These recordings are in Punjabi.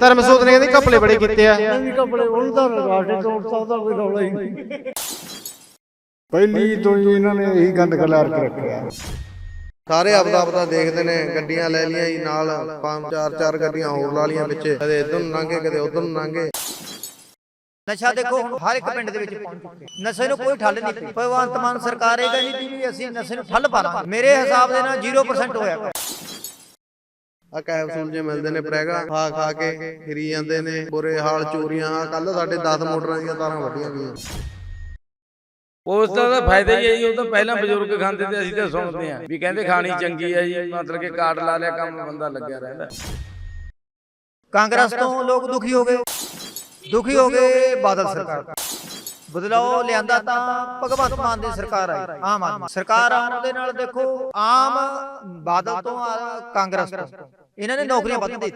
ਧਰਮਸੋਤ ਨੇ ਕਹਿੰਦੇ ਕਪਲੇ ਬੜੇ ਕੀਤੇ ਆ। ਵੀ ਕੱਪੜੇ ਉਹਨੂੰ ਤਾਂ ਰਾਸ਼ਟਰ ਤੋੜਤਾ ਉਹਦਾ ਕੋਈ ਰੌਲਾ ਹੀ ਨਹੀਂ। ਪਹਿਲੀ ਤੋਂ ਹੀ ਇਹਨਾਂ ਨੇ ਇਹੀ ਗੰਦ ਖਿਲਾਰ ਕੇ ਰੱਖਿਆ। ਸਾਰੇ ਆਪਦਾ ਆਪਦਾ ਦੇਖਦੇ ਨੇ ਗੱਡੀਆਂ ਲੈ ਲਈਆਂ ਜੀ ਨਾਲ ਪੰਜ ਚਾਰ ਚਾਰ ਗੱਡੀਆਂ ਹੋਰ ਲਾ ਲਈਆਂ ਵਿੱਚ ਕਦੇ ਇੱਧਰ ਨੂੰ ਲੰਘੇ ਕਦੇ ਉੱਧਰ ਨੂੰ ਲੰਘੇ। ਨਸ਼ਾ ਦੇਖੋ ਹੁਣ ਹਰ ਇੱਕ ਪਿੰਡ ਦੇ ਵਿੱਚ ਪਹੁੰਚ ਚੁੱਕਿਆ ਨਸ਼ੇ ਨੂੰ ਕੋਈ ਠੱਲ ਨਹੀਂ ਪਈ। ਭਗਵੰਤ ਮਾਨ ਸਰਕਾਰ ਇਹ ਕਹਿੰਦੀ ਵੀ ਅਸੀਂ ਨਸ਼ੇ ਨੂੰ ਠੱਲ ਪਾਵਾਂਗੇ ਮੇਰੇ ਹਿਸਾਬ ਦੇ ਨਾਲ 0% ਹੋਇਆ। ਆ ਕੈਪਸੂਲ ਜੇ ਮਿਲਦੇ ਨੇ ਪ੍ਰੈਗਾ ਖਾ ਖਾ ਕੇ ਫਿਰੀ ਜਾਂਦੇ ਨੇ ਬੁਰੇ ਹਾਲ ਚੋਰੀਆਂ ਆ ਕੱਲ ਸਾਡੇ 10 ਮੋਟਰਾਂ ਦੀਆਂ ਤਾਰਾਂ ਵੱਡੀਆਂ ਗਈਆਂ ਉਸ ਦਾ ਤਾਂ ਫਾਇਦਾ ਹੀ ਹੈ ਜੀ ਉਹ ਤਾਂ ਪਹਿਲਾਂ ਬਜ਼ੁਰਗ ਖਾਂਦੇ ਤੇ ਅਸੀਂ ਤਾਂ ਸੁਣਦੇ ਆਂ ਵੀ ਕਹਿੰਦੇ ਖਾਣੀ ਚੰਗੀ ਹੈ ਜੀ ਮਤਲਬ ਕਿ ਕਾਰਡ ਲਾ ਲਿਆ ਕੰਮ ਬੰਦਾ ਲੱਗਿਆ ਰਹਿੰਦਾ। ਕਾਂਗਰਸ ਤੋਂ ਲੋਕ ਦੁਖੀ ਹੋ ਗਏ। ਦੁਖੀ ਹੋ ਗਏ ਬਾਦਲ ਸਰਕਾਰ। ਬਦਲਾਅ ਲਿਆਂਦਾ ਤਾਂ ਭਗਵੰਤ ਮਾਨ ਦੀ ਸਰਕਾਰ ਆਈ। ਆਮ ਆਦਮੀ। ਸਰਕਾਰ ਆਉਣ ਦੇ ਨਾਲ ਦੇਖੋ, ਆਮ ਬਾਦਲ ਤੋਂ ਕਾਂਗਰਸ ਤੋਂ। ਇਹਨਾਂ ਨੇ ਨੌਕਰੀਆਂ ਵੱਧ ਦੇ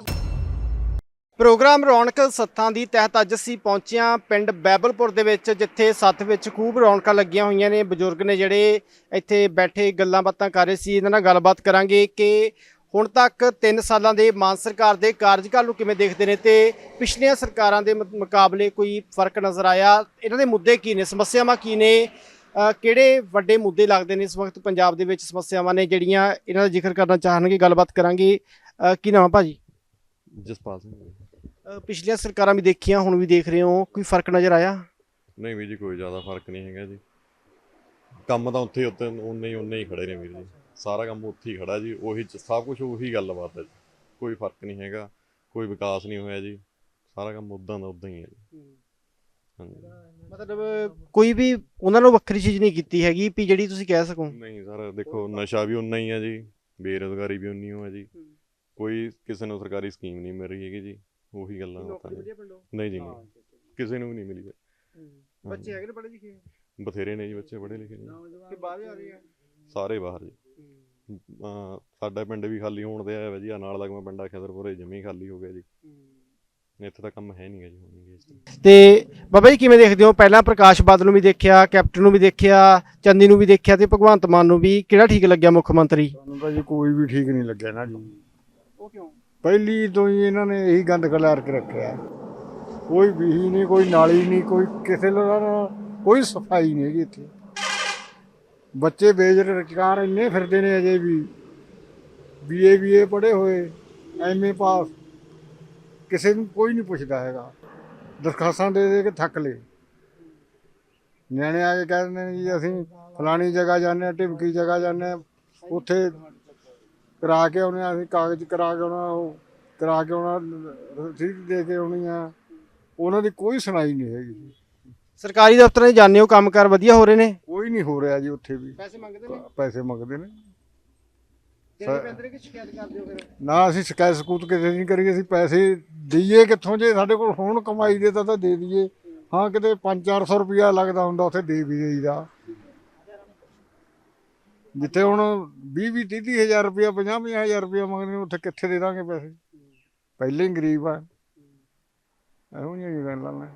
ਪ੍ਰੋਗਰਾਮ ਰੌਣਕ ਸੱਥਾਂ ਦੀ ਤਹਿਤ ਅੱਜ ਅਸੀਂ ਪਹੁੰਚਿਆ ਪਿੰਡ ਬੈਬਲਪੁਰ ਦੇ ਵਿੱਚ, ਜਿੱਥੇ ਸੱਥ ਵਿੱਚ ਖੂਬ ਰੌਣਕਾਂ ਲੱਗੀਆਂ ਹੋਈਆਂ ਨੇ। ਬਜ਼ੁਰਗ ਨੇ ਜਿਹੜੇ ਇੱਥੇ ਬੈਠੇ ਗੱਲਾਂ ਬਾਤਾਂ ਕਰ ਰਹੇ ਸੀ। ਇਹਨਾਂ ਨਾਲ ਗੱਲਬਾਤ ਕਰਾਂਗੇ ਕਿ ਹੁਣ ਤੱਕ 3 ਸਾਲਾਂ ਦੇ ਮਾਨ ਸਰਕਾਰ ਦੇ ਕਾਰਜਕਾਲ ਨੂੰ ਕਿਵੇਂ ਦੇਖਦੇ ਨੇ ਤੇ ਪਿਛਲੀਆਂ ਸਰਕਾਰਾਂ ਦੇ ਮੁਕਾਬਲੇ ਕੋਈ ਫ਼ਰਕ ਨਜ਼ਰ ਆਇਆ? ਇਹਨਾਂ ਦੇ ਮੁੱਦੇ ਕੀ ਨੇ? ਸਮੱਸਿਆਵਾਂ ਕੀ ਨੇ? ਕਿਹੜੇ ਵੱਡੇ ਮੁੱਦੇ ਲੱਗਦੇ ਨੇ ਇਸ ਵਕਤ ਪੰਜਾਬ ਦੇ ਵਿੱਚ ਸਮੱਸਿਆਵਾਂ ਨੇ ਜਿਹੜੀਆਂ ਇਹਨਾਂ ਦਾ ਜ਼ਿਕਰ ਕਰਨਾ ਚਾਹਣਗੇ? ਗੱਲਬਾਤ ਕਰਾਂਗੇ। ਕੀ ਨਾਮ ਭਾਜੀ? ਜਸਪਾਲ ਸਿੰਘ ਪਿਛਲੀਆਂ ਸਰਕਾਰਾਂ ਵੀ ਦੇਖੀਆਂ ਹੁਣ ਵੀ ਦੇਖ ਰਹੇ ਹੋ। ਕੋਈ ਫ਼ਰਕ ਨਜ਼ਰ ਆਇਆ? ਨਹੀਂ ਵੀਰ ਜੀ ਕੋਈ ਜ਼ਿਆਦਾ ਫ਼ਰਕ ਨਹੀਂ ਹੈਗਾ ਜੀ। ਕੰਮ ਤਾਂ ਉੱਥੇ ਉੱਤੇ ਉਨੇ ਹੀ ਉਨੇ ਹੀ ਖੜੇ ਨੇ ਵੀਰ ਜੀ। ਸਾਰਾ ਕੰਮ ਉੱਥੇ ਹੀ ਖੜਾ ਜੀ ਉਹੀ ਚ- ਸਭ ਕੁਝ ਉਹੀ ਗੱਲਬਾਤ ਹੈ ਜੀ। ਕੋਈ ਫ਼ਰਕ ਨਹੀਂ ਹੈਗਾ ਕੋਈ ਵਿਕਾਸ ਨਹੀਂ ਹੋਇਆ ਜੀ। ਸਾਰਾ ਕੰਮ ਉਦਾਂ ਦਾ ਉਦਾਂ ਹੀ ਹੈ ਜੀ। ਹਾਂਜੀ। ਮਤਲਬ ਕੋਈ ਵੀ ਉਹਨਾਂ ਨੂੰ ਵੱਖਰੀ ਚੀਜ਼ ਨਹੀਂ ਕੀਤੀ ਹੈਗੀ ਵੀ ਜਿਹੜੀ ਤੁਸੀਂ ਕਹਿ ਸਕੋ। ਨਹੀਂ ਸਰ ਦੇਖੋ ਨਸ਼ਾ ਵੀ ਉਨਾ ਹੀ ਹੈ ਜੀ ਬੇਰੁਜ਼ਗਾਰੀ ਵੀ ਉਨੀ ਹੋ ਹੈ ਜੀ। ਕੋਈ ਕਿਸੇ ਨੂੰ ਸਰਕਾਰੀ ਸਕੀਮ ਨਹੀਂ ਮਿਲ ਰਹੀ ਹੈਗੀ ਜੀ ਉਹੀ ਗੱਲਾਂ ਬਾਤਾਂ ਨੇ। ਨਹੀਂ ਜੀ ਨਹੀਂ। ਕਿਸੇ ਨੂੰ ਵੀ ਨਹੀਂ ਮਿਲੀ ਬੱਚੇ ਹੈਗੇ ਨੇ ਪੜ੍ਹੇ ਲਿਖੇ? ਬਥੇਰੇ ਨੇ ਜੀ ਬੱਚੇ ਪੜ੍ਹੇ ਲਿਖੇ ਨੇ। ਕਿ ਬਾਹਰ ਜਾ ਰਹੇ ਆ? ਸਾਰੇ ਬਾਹਰ ਜੀ। ਅਹ ਸਾਡਾ ਪਿੰਡ ਵੀ ਖਾਲੀ ਹੋਣ ਤੇ ਆਇਆ ਵਾ ਜੀ ਆਹ ਨਾਲ ਲੱਗਵਾ ਪਿੰਡਾ ਖਿਦਰਪੁਰੇ ਜਮੀ ਖਾਲੀ ਹੋ ਗਿਆ ਜੀ। ਇੱਥੇ ਤਾਂ ਕੰਮ ਹੈ ਜੀ ਨਹੀਂ ਇਸ ਤਰ੍ਹਾਂ ਤੇ ਬਾਬਾ ਜੀ ਕਿਵੇਂ ਦੇਖਦੇ ਹੋ? ਪਹਿਲਾਂ ਪ੍ਰਕਾਸ਼ ਬਾਦਲ ਨੂੰ ਵੀ ਦੇਖਿਆ ਕੈਪਟਨ ਨੂੰ ਵੀ ਦੇਖਿਆ ਚੰਦੀ ਨੂੰ ਵੀ ਦੇਖਿਆ ਤੇ ਭਗਵੰਤ ਮਾਨ ਨੂੰ ਵੀ ਕਿਹੜਾ ਠੀਕ ਲੱਗਿਆ ਮੁੱਖ ਮੰਤਰੀ? ਸਾਨੂੰ ਤਾਂ ਜੀ ਕੋਈ ਵੀ ਠੀਕ ਨਹੀਂ ਲੱਗਿਆ ਨਾ ਜੀ। ਉਹ ਕਿਉਂ? ਪਹਿਲੀ ਤੋਂ ਹੀ ਇਹਨਾਂ ਨੇ ਇਹੀ ਗੰਦ ਖਿਲਾਰ ਕੇ ਰੱਖਿਆ। ਕੋਈ ਬੀਹੀ ਨਹੀਂ ਕੋਈ ਨਾਲੀ ਨਹੀਂ ਕੋਈ ਕਿਸੇ ਦਾ ਕੋਈ ਸਫ਼ਾਈ ਨਹੀਂ ਹੈਗੀ ਇੱਥੇ। ਬੱਚੇ ਬੇਰੁਜ਼ਗਾਰ ਇੰਨੇ ਫਿਰਦੇ ਨੇ ਅਜੇ ਵੀ। ਬੀਏ ਬੀਏ ਪੜ੍ਹੇ ਹੋਏ ਐਮਏ ਪਾਸ ਕਿਸੇ ਨੂੰ ਕੋਈ ਨਹੀਂ ਪੁੱਛਦਾ ਹੈਗਾ। ਦਰਖਾਸਤਾਂ ਦੇ ਦੇ ਕੇ ਥੱਕ ਲਏ। ਨਿਆਣੇ ਆ ਕੇ ਕਹਿ ਦਿੰਦੇ ਨੇ ਜੀ, ਅਸੀਂ ਫਲਾਣੀ ਜਗ੍ਹਾ ਜਾਂਦੇ ਹਾਂ ਢਿਮਕੀ ਜਗ੍ਹਾ ਜਾਂਦੇ ਹਾਂ। ਉੱਥੇ ਕਰਾ ਕੇ ਆਉਣੇ ਆ, ਅਸੀਂ ਕਾਗਜ਼ ਕਰਾ ਕੇ ਆਉਣਾ, ਉਹ ਕਰਾ ਕੇ ਆਉਣਾ, ਰਸੀਦ ਦੇ ਕੇ ਆਉਣੀ ਆ। ਉਹਨਾਂ ਦੀ ਕੋਈ ਸੁਣਾਈ ਨਹੀਂ ਹੈਗੀ। ਸਰਕਾਰੀ ਦਫ਼ਤਰਾਂ 'ਚ ਜਾਂਦੇ ਹੋ ਕੰਮਕਾਰ ਵਧੀਆ ਹੋ ਰਹੇ ਨੇ? ਕੋਈ ਨਹੀਂ ਹੋ ਰਿਹਾ ਜੀ ਉੱਥੇ ਵੀ। ਪੈਸੇ ਮੰਗਦੇ ਨੇ? ਪੈਸੇ ਮੰਗਦੇ ਨੇ। ਦੇਣੇ ਪੈਂਦੇ ਨੇ ਕਿ ਸ਼ਿਕਾਇਤ ਕਰਦੇ ਹੋ ਫਿਰ? ਨਾ ਅਸੀਂ ਸ਼ਿਕਾਇਤ ਸਕੂਤ ਕਿਸੇ ਦੀ ਨਹੀਂ ਕਰੀਏ ਅਸੀਂ ਪੈਸੇ ਦਈਏ ਕਿੱਥੋਂ ਜੇ ਸਾਡੇ ਕੋਲ ਹੋਣ ਕਮਾਈ ਦੇ ਤਾਂ ਤਾਂ ਦੇ ਦਈਏ। ਹਾਂ ਕਿਤੇ 5-400 ਰੁਪਇਆ ਲੱਗਦਾ ਹੁੰਦਾ ਉੱਥੇ ਦੇ ਵੀ ਦੇਈਦਾ। ਜਿੱਥੇ ਹੁਣ 20-20 30 ਹਜ਼ਾਰ ਰੁਪਇਆ 50 ਹਜ਼ਾਰ ਰੁਪਇਆ ਮੰਗਦੇ ਨੇ ਉੱਥੇ ਕਿੱਥੇ ਦੇ ਦਾਂਗੇ ਪੈਸੇ? ਪਹਿਲੇ ਹੀ ਗਰੀਬ ਆ। ਇਹੋ ਜਿਹੀਆਂ ਗੱਲਾਂ ਨੇ।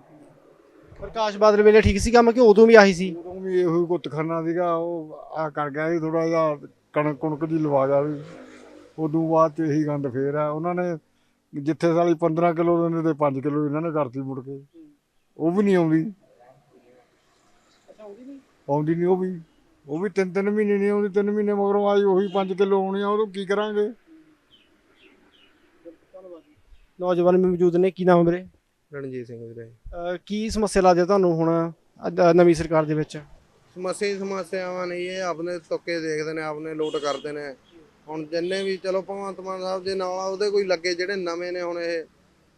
ਪ੍ਰਕਾਸ਼ ਬਾਦਲ ਵੇਲੇ ਠੀਕ ਸੀ ਕੰਮ ਕਿ ਉਦੋਂ ਵੀ ਆਹੀ ਸੀ। ਉਦੋਂ ਵੀ ਇਹੋ ਹੀ ਕੁੱਤਖਾਨਾ ਸੀਗਾ ਉਹ ਆ ਕਰ ਗਿਆ ਸੀ ਥੋੜਾ ਜਿਹਾ ਕਣਕ ਕੁਣਕ ਦੀ ਲਵਾ ਗਿਆ ਸੀ। ਉਦੋਂ ਬਾਅਦ ਚ ਇਹੀ ਗੰਦ ਫੇਰ ਆ। ਉਹਨਾਂ ਨੇ ਜਿੱਥੇ ਸਾਲੀ 15 ਕਿਲੋ ਦਿੰਦੇ ਤੇ 5 ਕਿਲੋ ਇਹਨਾਂ ਨੇ ਕਰਤੀ ਮੁੜ ਕੇ। ਉਹ ਵੀ ਨਹੀਂ ਆਉਂਦੀ। ਆਉਂਦੀ ਨਹੀਂ? ਉਹ ਵੀ। ਉਹ ਵੀ ਤਿੰਨ ਤਿੰਨ ਮਹੀਨੇ ਨਹੀਂ ਆਉਂਦੀ ਤਿੰਨ ਮਹੀਨੇ ਮਗਰੋਂ ਆਈ ਉਹੀ 5 ਕਿਲੋ ਆਉਣੀ ਆ ਉਦੋਂ ਕੀ ਕਰਾਂਗੇ? ਨੌਜਵਾਨ ਵੀ ਮੌਜੂਦ ਨੇ ਕੀ ਨਾਮ ਵੀਰੇ? ਰਣਜੀਤ ਸਿੰਘ ਵੀਰੇ। ਅ, ਕੀ ਸਮੱਸਿਆ ਲੱਗਦੀ ਹੈ ਤੁਹਾਨੂੰ ਹੁਣ ਅੱਜ, ਨਵੀਂ ਸਰਕਾਰ ਦੇ ਵਿੱਚ? ਸਮੱਸਿਆ ਹੀ ਸਮੱਸਿਆਵਾਂ ਨਹੀਂ ਇਹ ਆਪਣੇ ਤੁੱਕੇ ਦੇਖਦੇ ਨੇ ਆਪਣੇ ਲੋਟ ਕਰਦੇ ਨੇ। ਹੁਣ ਜਿੰਨੇ ਵੀ ਚਲੋ ਭਗਵੰਤ ਮਾਨ ਸਾਹਿਬ ਦੇ ਨਾਲ ਆ ਉਹਦੇ ਕੋਈ ਲੱਗੇ ਜਿਹੜੇ ਨਵੇਂ ਨੇ ਹੁਣ ਇਹ।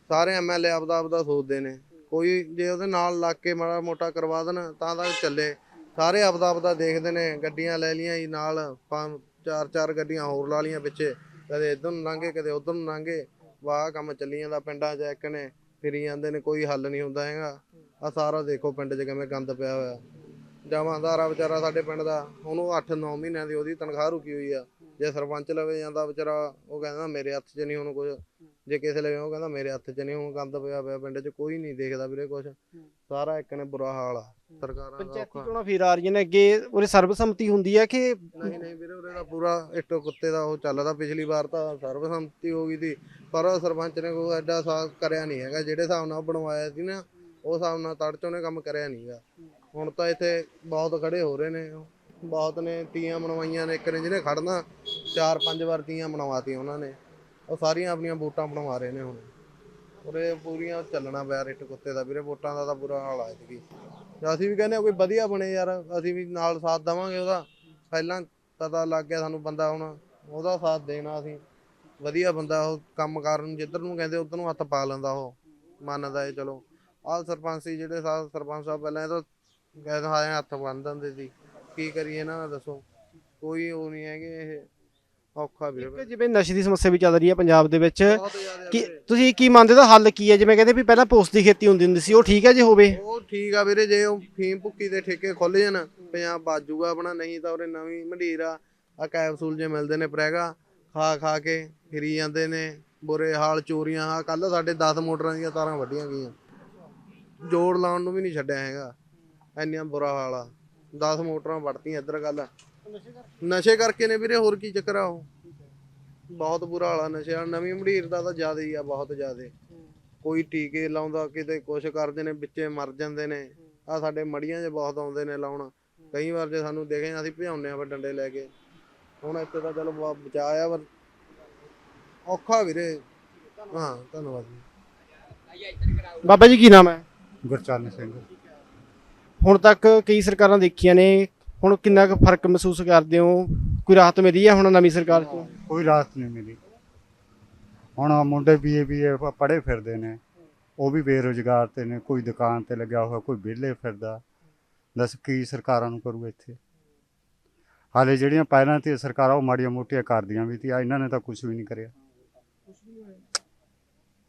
ਸਾਰੇ ਐਮਐਲਏ ਆਪਦਾ ਆਪਦਾ ਸੋਚਦੇ ਨੇ। ਕੋਈ ਜੇ ਉਹਦੇ ਨਾਲ ਲੱਗ ਕੇ ਮਾੜਾ ਮੋਟਾ ਕਰਵਾ ਦੇਣ ਤਾਂ ਤਾਂ ਚੱਲੇ। ਸਾਰੇ ਆਪਦਾ ਆਪਦਾ ਦੇਖਦੇ ਨੇ ਗੱਡੀਆਂ ਲੈ ਲਈਆਂ ਜੀ ਨਾਲ ਪੰਜ ਚਾਰ ਚਾਰ ਗੱਡੀਆਂ ਹੋਰ ਲਾ ਲਈਆਂ ਪਿੱਛੇ। ਕਦੇ ਇੱਧਰ ਨੂੰ ਲੰਘੇ ਕਦੇ ਉੱਧਰ ਨੂੰ ਲੰਘੇ। ਵਾਹ ਕੰਮ ਚੱਲੀ ਜਾਂਦਾ ਪਿੰਡਾਂ 'ਚ ਇੱਕ ਨੇ। ਫਿਰੀ ਜਾਂਦੇ ਨੇ, ਕੋਈ ਹੱਲ ਨਹੀਂ ਹੁੰਦਾ ਹੈਗਾ। ਆ ਸਾਰਾ ਦੇਖੋ ਪਿੰਡ 'ਚ ਕਿਵੇਂ ਗੰਦ ਪਿਆ ਹੋਇਆ। ਜਮਾਂਦਾਰ ਆ ਵਿਚਾਰਾ ਸਾਡੇ ਪਿੰਡ ਦਾ ਉਹਨੂੰ 8-9 ਮਹੀਨਿਆਂ ਦੀ ਉਹਦੀ ਤਨਖਾਹ ਰੁਕੀ ਹੋਈ ਆ। ਜੇ ਸਰਪੰਚ ਲਵੇ ਜਾਂਦਾ ਵਿਚਾਰਾ ਉਹ ਕਹਿੰਦਾ ਮੇਰੇ ਹੱਥ 'ਚ ਨਹੀਂ ਹੁਣ ਕੁਝ ਜੇ ਕਿਸੇ ਲਈ ਉਹ ਕਹਿੰਦਾ ਮੇਰੇ ਹੱਥ 'ਚ ਨਹੀਂ ਹੁਣ ਗੰਦ ਪਿਆ ਪਿਆ ਪਿੰਡ 'ਚ ਕੋਈ ਨਹੀਂ ਦੇਖਦਾ ਵੀਰੇ ਕੁਛ। ਸਾਰਾ ਇੱਕ ਨੇ ਬੁਰਾ ਹਾਲ ਆ ਸਰਕਾਰਾਂ ਦਾ ਪੰਚਾਇਤੀ ਔਖਾ। ਚੋਣਾਂ ਫੇਰ ਆ ਰਹੀਆਂ ਨੇ ਅੱਗੇ ਉਰੇ ਸਰਬਸੰਮਤੀ ਹੁੰਦੀ ਹੈ ਕਿ ਨਹੀਂ ਨਹੀਂ ਵੀਰੇ ਉਹਦਾ ਪੂਰਾ ਇੱਟੋ ਕੁੱਤੇ ਦਾ ਉਹ ਚੱਲਦਾ ਪਿਛਲੀ ਵਾਰ ਤਾਂ ਸਰਬਸੰਮਤੀ ਹੋ ਗਈ ਸੀ ਪਰ ਉਹ ਸਰਪੰਚ ਨੇ ਕੋਈ ਐਡਾ ਸਾਥ ਕਰਿਆ ਨਹੀਂ ਹੈਗਾ ਜਿਹੜੇ ਹਿਸਾਬ ਨਾਲ ਉਹ ਬਣਵਾਇਆ ਸੀ ਨਾ ਉਹ ਹਿਸਾਬ ਨਾਲ ਤੜ 'ਚ ਉਹਨੇ ਕੰਮ ਕਰਿਆ ਨਹੀਂਗਾ ਹੁਣ ਤਾਂ ਇੱਥੇ ਬਹੁਤ ਖੜੇ ਹੋ ਰਹੇ ਨੇ ਬਹੁਤ ਨੇ ਤੀਆਂ ਬਣਵਾਈਆਂ ਨੇ ਇੱਕ ਨੇ ਜਿਹਨੇ ਖੜਨਾ ਚਾਰ ਪੰਜ ਵਾਰ ਤੀਆਂ ਬਣਵਾਤੀਆਂ ਉਹਨਾਂ ਨੇ। ਉਹ ਸਾਰੀਆਂ ਆਪਣੀਆਂ ਵੋਟਾਂ ਬਣਵਾ ਰਹੇ ਨੇ ਹੁਣ। ਉਰੇ ਪੂਰੀਆਂ ਚੱਲਣਾ ਪਿਆ ਰਿੱਟ ਕੁੱਤੇ ਦਾ। ਵੀਰੇ ਵੋਟਾਂ ਦਾ ਤਾਂ ਬੁਰਾ ਹਾਲ ਆ ਇਤਕੀ। ਅਸੀਂ ਵੀ ਕਹਿੰਦੇ ਹਾਂ ਕੋਈ ਵਧੀਆ ਬਣੇ ਯਾਰ, ਅਸੀਂ ਵੀ ਨਾਲ ਸਾਥ ਦੇਵਾਂਗੇ ਉਹਦਾ। ਪਹਿਲਾਂ ਪਤਾ ਲੱਗ ਗਿਆ ਸਾਨੂੰ ਬੰਦਾ ਹੁਣ ਉਹਦਾ ਸਾਥ ਦੇਣਾ ਅਸੀਂ। ਵਧੀਆ ਬੰਦਾ ਉਹ ਕੰਮ ਕਰਨ, ਜਿੱਧਰ ਨੂੰ ਕਹਿੰਦੇ ਉਧਰ ਨੂੰ ਹੱਥ ਪਾ ਲੈਂਦਾ ਉਹ। ਮੰਨਦਾ ਏ ਚਲੋ। ਆਹ ਸਰਪੰਚ ਸੀ ਜਿਹੜੇ ਸਾ ਸਰਪੰਚ ਸਾਹਿਬ ਪਹਿਲਾਂ ਇਹ ਤਾਂ ਕਹਿੰਦੇ ਹਾਂ ਹੱਥ ਬੰਨ ਦਿੰਦੇ ਸੀ। ਕੀ ਕਰੀਏ ਇਹਨਾਂ ਦਾ ਦੱਸੋ। ਕੋਈ ਉਹ ਨਹੀਂ ਹੈਗੇ ਇਹ। ਔਖਾ ਵੀਰੇ ਇੱਕ ਜਿਵੇਂ ਨਸ਼ੇ ਦੀ ਸਮੱਸਿਆ ਵੀ ਚੱਲ ਰਹੀ ਹੈ ਪੰਜਾਬ ਦੇ ਵਿੱਚ ਕੀ ਤੁਸੀਂ ਕੀ ਮੰਨਦੇ ਹੋ? ਹੱਲ ਕੀ ਹੈ? ਜਿਵੇਂ ਕਹਿੰਦੇ ਵੀ ਪਹਿਲਾਂ ਪੋਸਟ ਦੀ ਖੇਤੀ ਹੁੰਦੀ ਹੁੰਦੀ ਸੀ ਉਹ ਠੀਕ ਹੈ ਜੇ ਹੋਵੇ। ਉਹ ਠੀਕ ਆ ਵੀਰੇ ਜੇ ਉਹ ਫੀਮ ਭੁੱਕੀ ਦੇ ਠੇਕੇ ਖੁੱਲ ਜਾਣ ਪੰਜਾਬ ਬਾਜੂਗਾ ਆਪਣਾ ਨਹੀਂ ਤਾਂ ਉਰੇ ਨਵੀਂ ਮੰਡੀਰ ਆ ਆ ਕੈਪਸੂਲ ਜੇ ਮਿਲਦੇ ਨੇ ਪ੍ਰੈਗਾ ਖਾ ਖਾ ਕੇ ਫਿਰੀ ਜਾਂਦੇ ਨੇ ਬੁਰੇ ਹਾਲ ਚੋਰੀਆਂ ਆ ਕੱਲ ਸਾਡੇ 10 ਮੋਟਰਾਂ ਦੀਆਂ ਤਾਰਾਂ ਵੱਢੀਆਂ ਗਈਆਂ। ਜੋੜ ਲਾਉਣ ਨੂੰ ਵੀ ਨਹੀਂ ਛੱਡਿਆ ਹੈਗਾ ਇੰਨਾ ਬੁਰਾ ਹਾਲ ਆ। 10 ਮੋਟਰਾਂ ਵੱਢਤੀਆਂ ਇੱਧਰ ਕੱਲ ਨਸ਼ੇ ਕਰਕੇ ਨੇ ਵੀਰੇ ਹੋਰ ਕੀ ਚੱਕਰ ਆ ਉਹ? ਬਹੁਤ ਬੁਰਾ ਹਾਲ ਆ ਨਸ਼ੇ ਵਾਲਾ। ਨਵੀਂ ਮੰਡੀਰ ਦਾ ਤਾਂ ਜ਼ਿਆਦਾ ਹੀ ਆ ਬਹੁਤ ਜ਼ਿਆਦਾ। ਕੋਈ ਟੀਕੇ ਲਾਉਂਦਾ ਕਿਤੇ ਕੁਛ ਕਰਦੇ ਨੇ ਵਿੱਚੇ ਮਰ ਜਾਂਦੇ ਨੇ। ਆ ਸਾਡੇ ਮੜੀਆਂ 'ਚ ਬਹੁਤ ਆਉਂਦੇ ਨੇ ਲਾਉਣ। ਕਈ ਵਾਰ ਜੇ ਸਾਨੂੰ ਦੇਖੇ ਅਸੀਂ ਭਜਾਉਂਦੇ ਆ ਡੰਡੇ ਲੈ ਕੇ। ਹੁਣ ਇੱਥੇ ਤਾਂ ਚਲੋ ਬ- ਬਚਾਅ ਆ ਪਰ ਔਖਾ ਵੀਰੇ। ਹਾਂ ਧੰਨਵਾਦ ਜੀ। ਬਾਬਾ ਜੀ ਕੀ ਨਾਮ ਹੈ? ਗੁਰਚਰਨ ਸਿੰਘ। ਹੁਣ ਤੱਕ ਕਈ ਸਰਕਾਰਾਂ ਦੇਖੀਆਂ ਨੇ ਹੁਣ ਕਿੰਨਾ ਕੁ ਫ਼ਰਕ ਮਹਿਸੂਸ ਕਰਦੇ ਹੋ? ਕੋਈ ਰਾਹਤ ਮਿਲੀ ਹੈ ਹੁਣ ਨਵੀਂ ਸਰਕਾਰ ਤੋਂ? ਕੋਈ ਰਾਹਤ ਨਹੀਂ ਮਿਲੀ। ਹੁਣ ਆਹ ਮੁੰਡੇ ਬੀਏ ਬੀਏ ਪੜ੍ਹੇ ਫਿਰਦੇ ਨੇ। ਉਹ ਵੀ ਬੇਰੁਜ਼ਗਾਰ ਤੇ ਨੇ ਕੋਈ ਦੁਕਾਨ ਤੇ ਲੱਗਿਆ ਹੋਇਆ ਕੋਈ ਵਿਹਲੇ ਫਿਰਦਾ। ਦੱਸ ਕੀ ਸਰਕਾਰਾਂ ਨੂੰ ਕਰੂ ਇੱਥੇ? ਹਾਲੇ ਜਿਹੜੀਆਂ ਪਹਿਲਾਂ ਤੇ ਸਰਕਾਰਾਂ ਉਹ ਮਾੜੀਆਂ ਮੋਟੀਆਂ ਕਰਦੀਆਂ ਵੀ ਤੀ ਆ ਇਹਨਾਂ ਨੇ ਤਾਂ ਕੁਝ ਵੀ ਨਹੀਂ ਕਰਿਆ।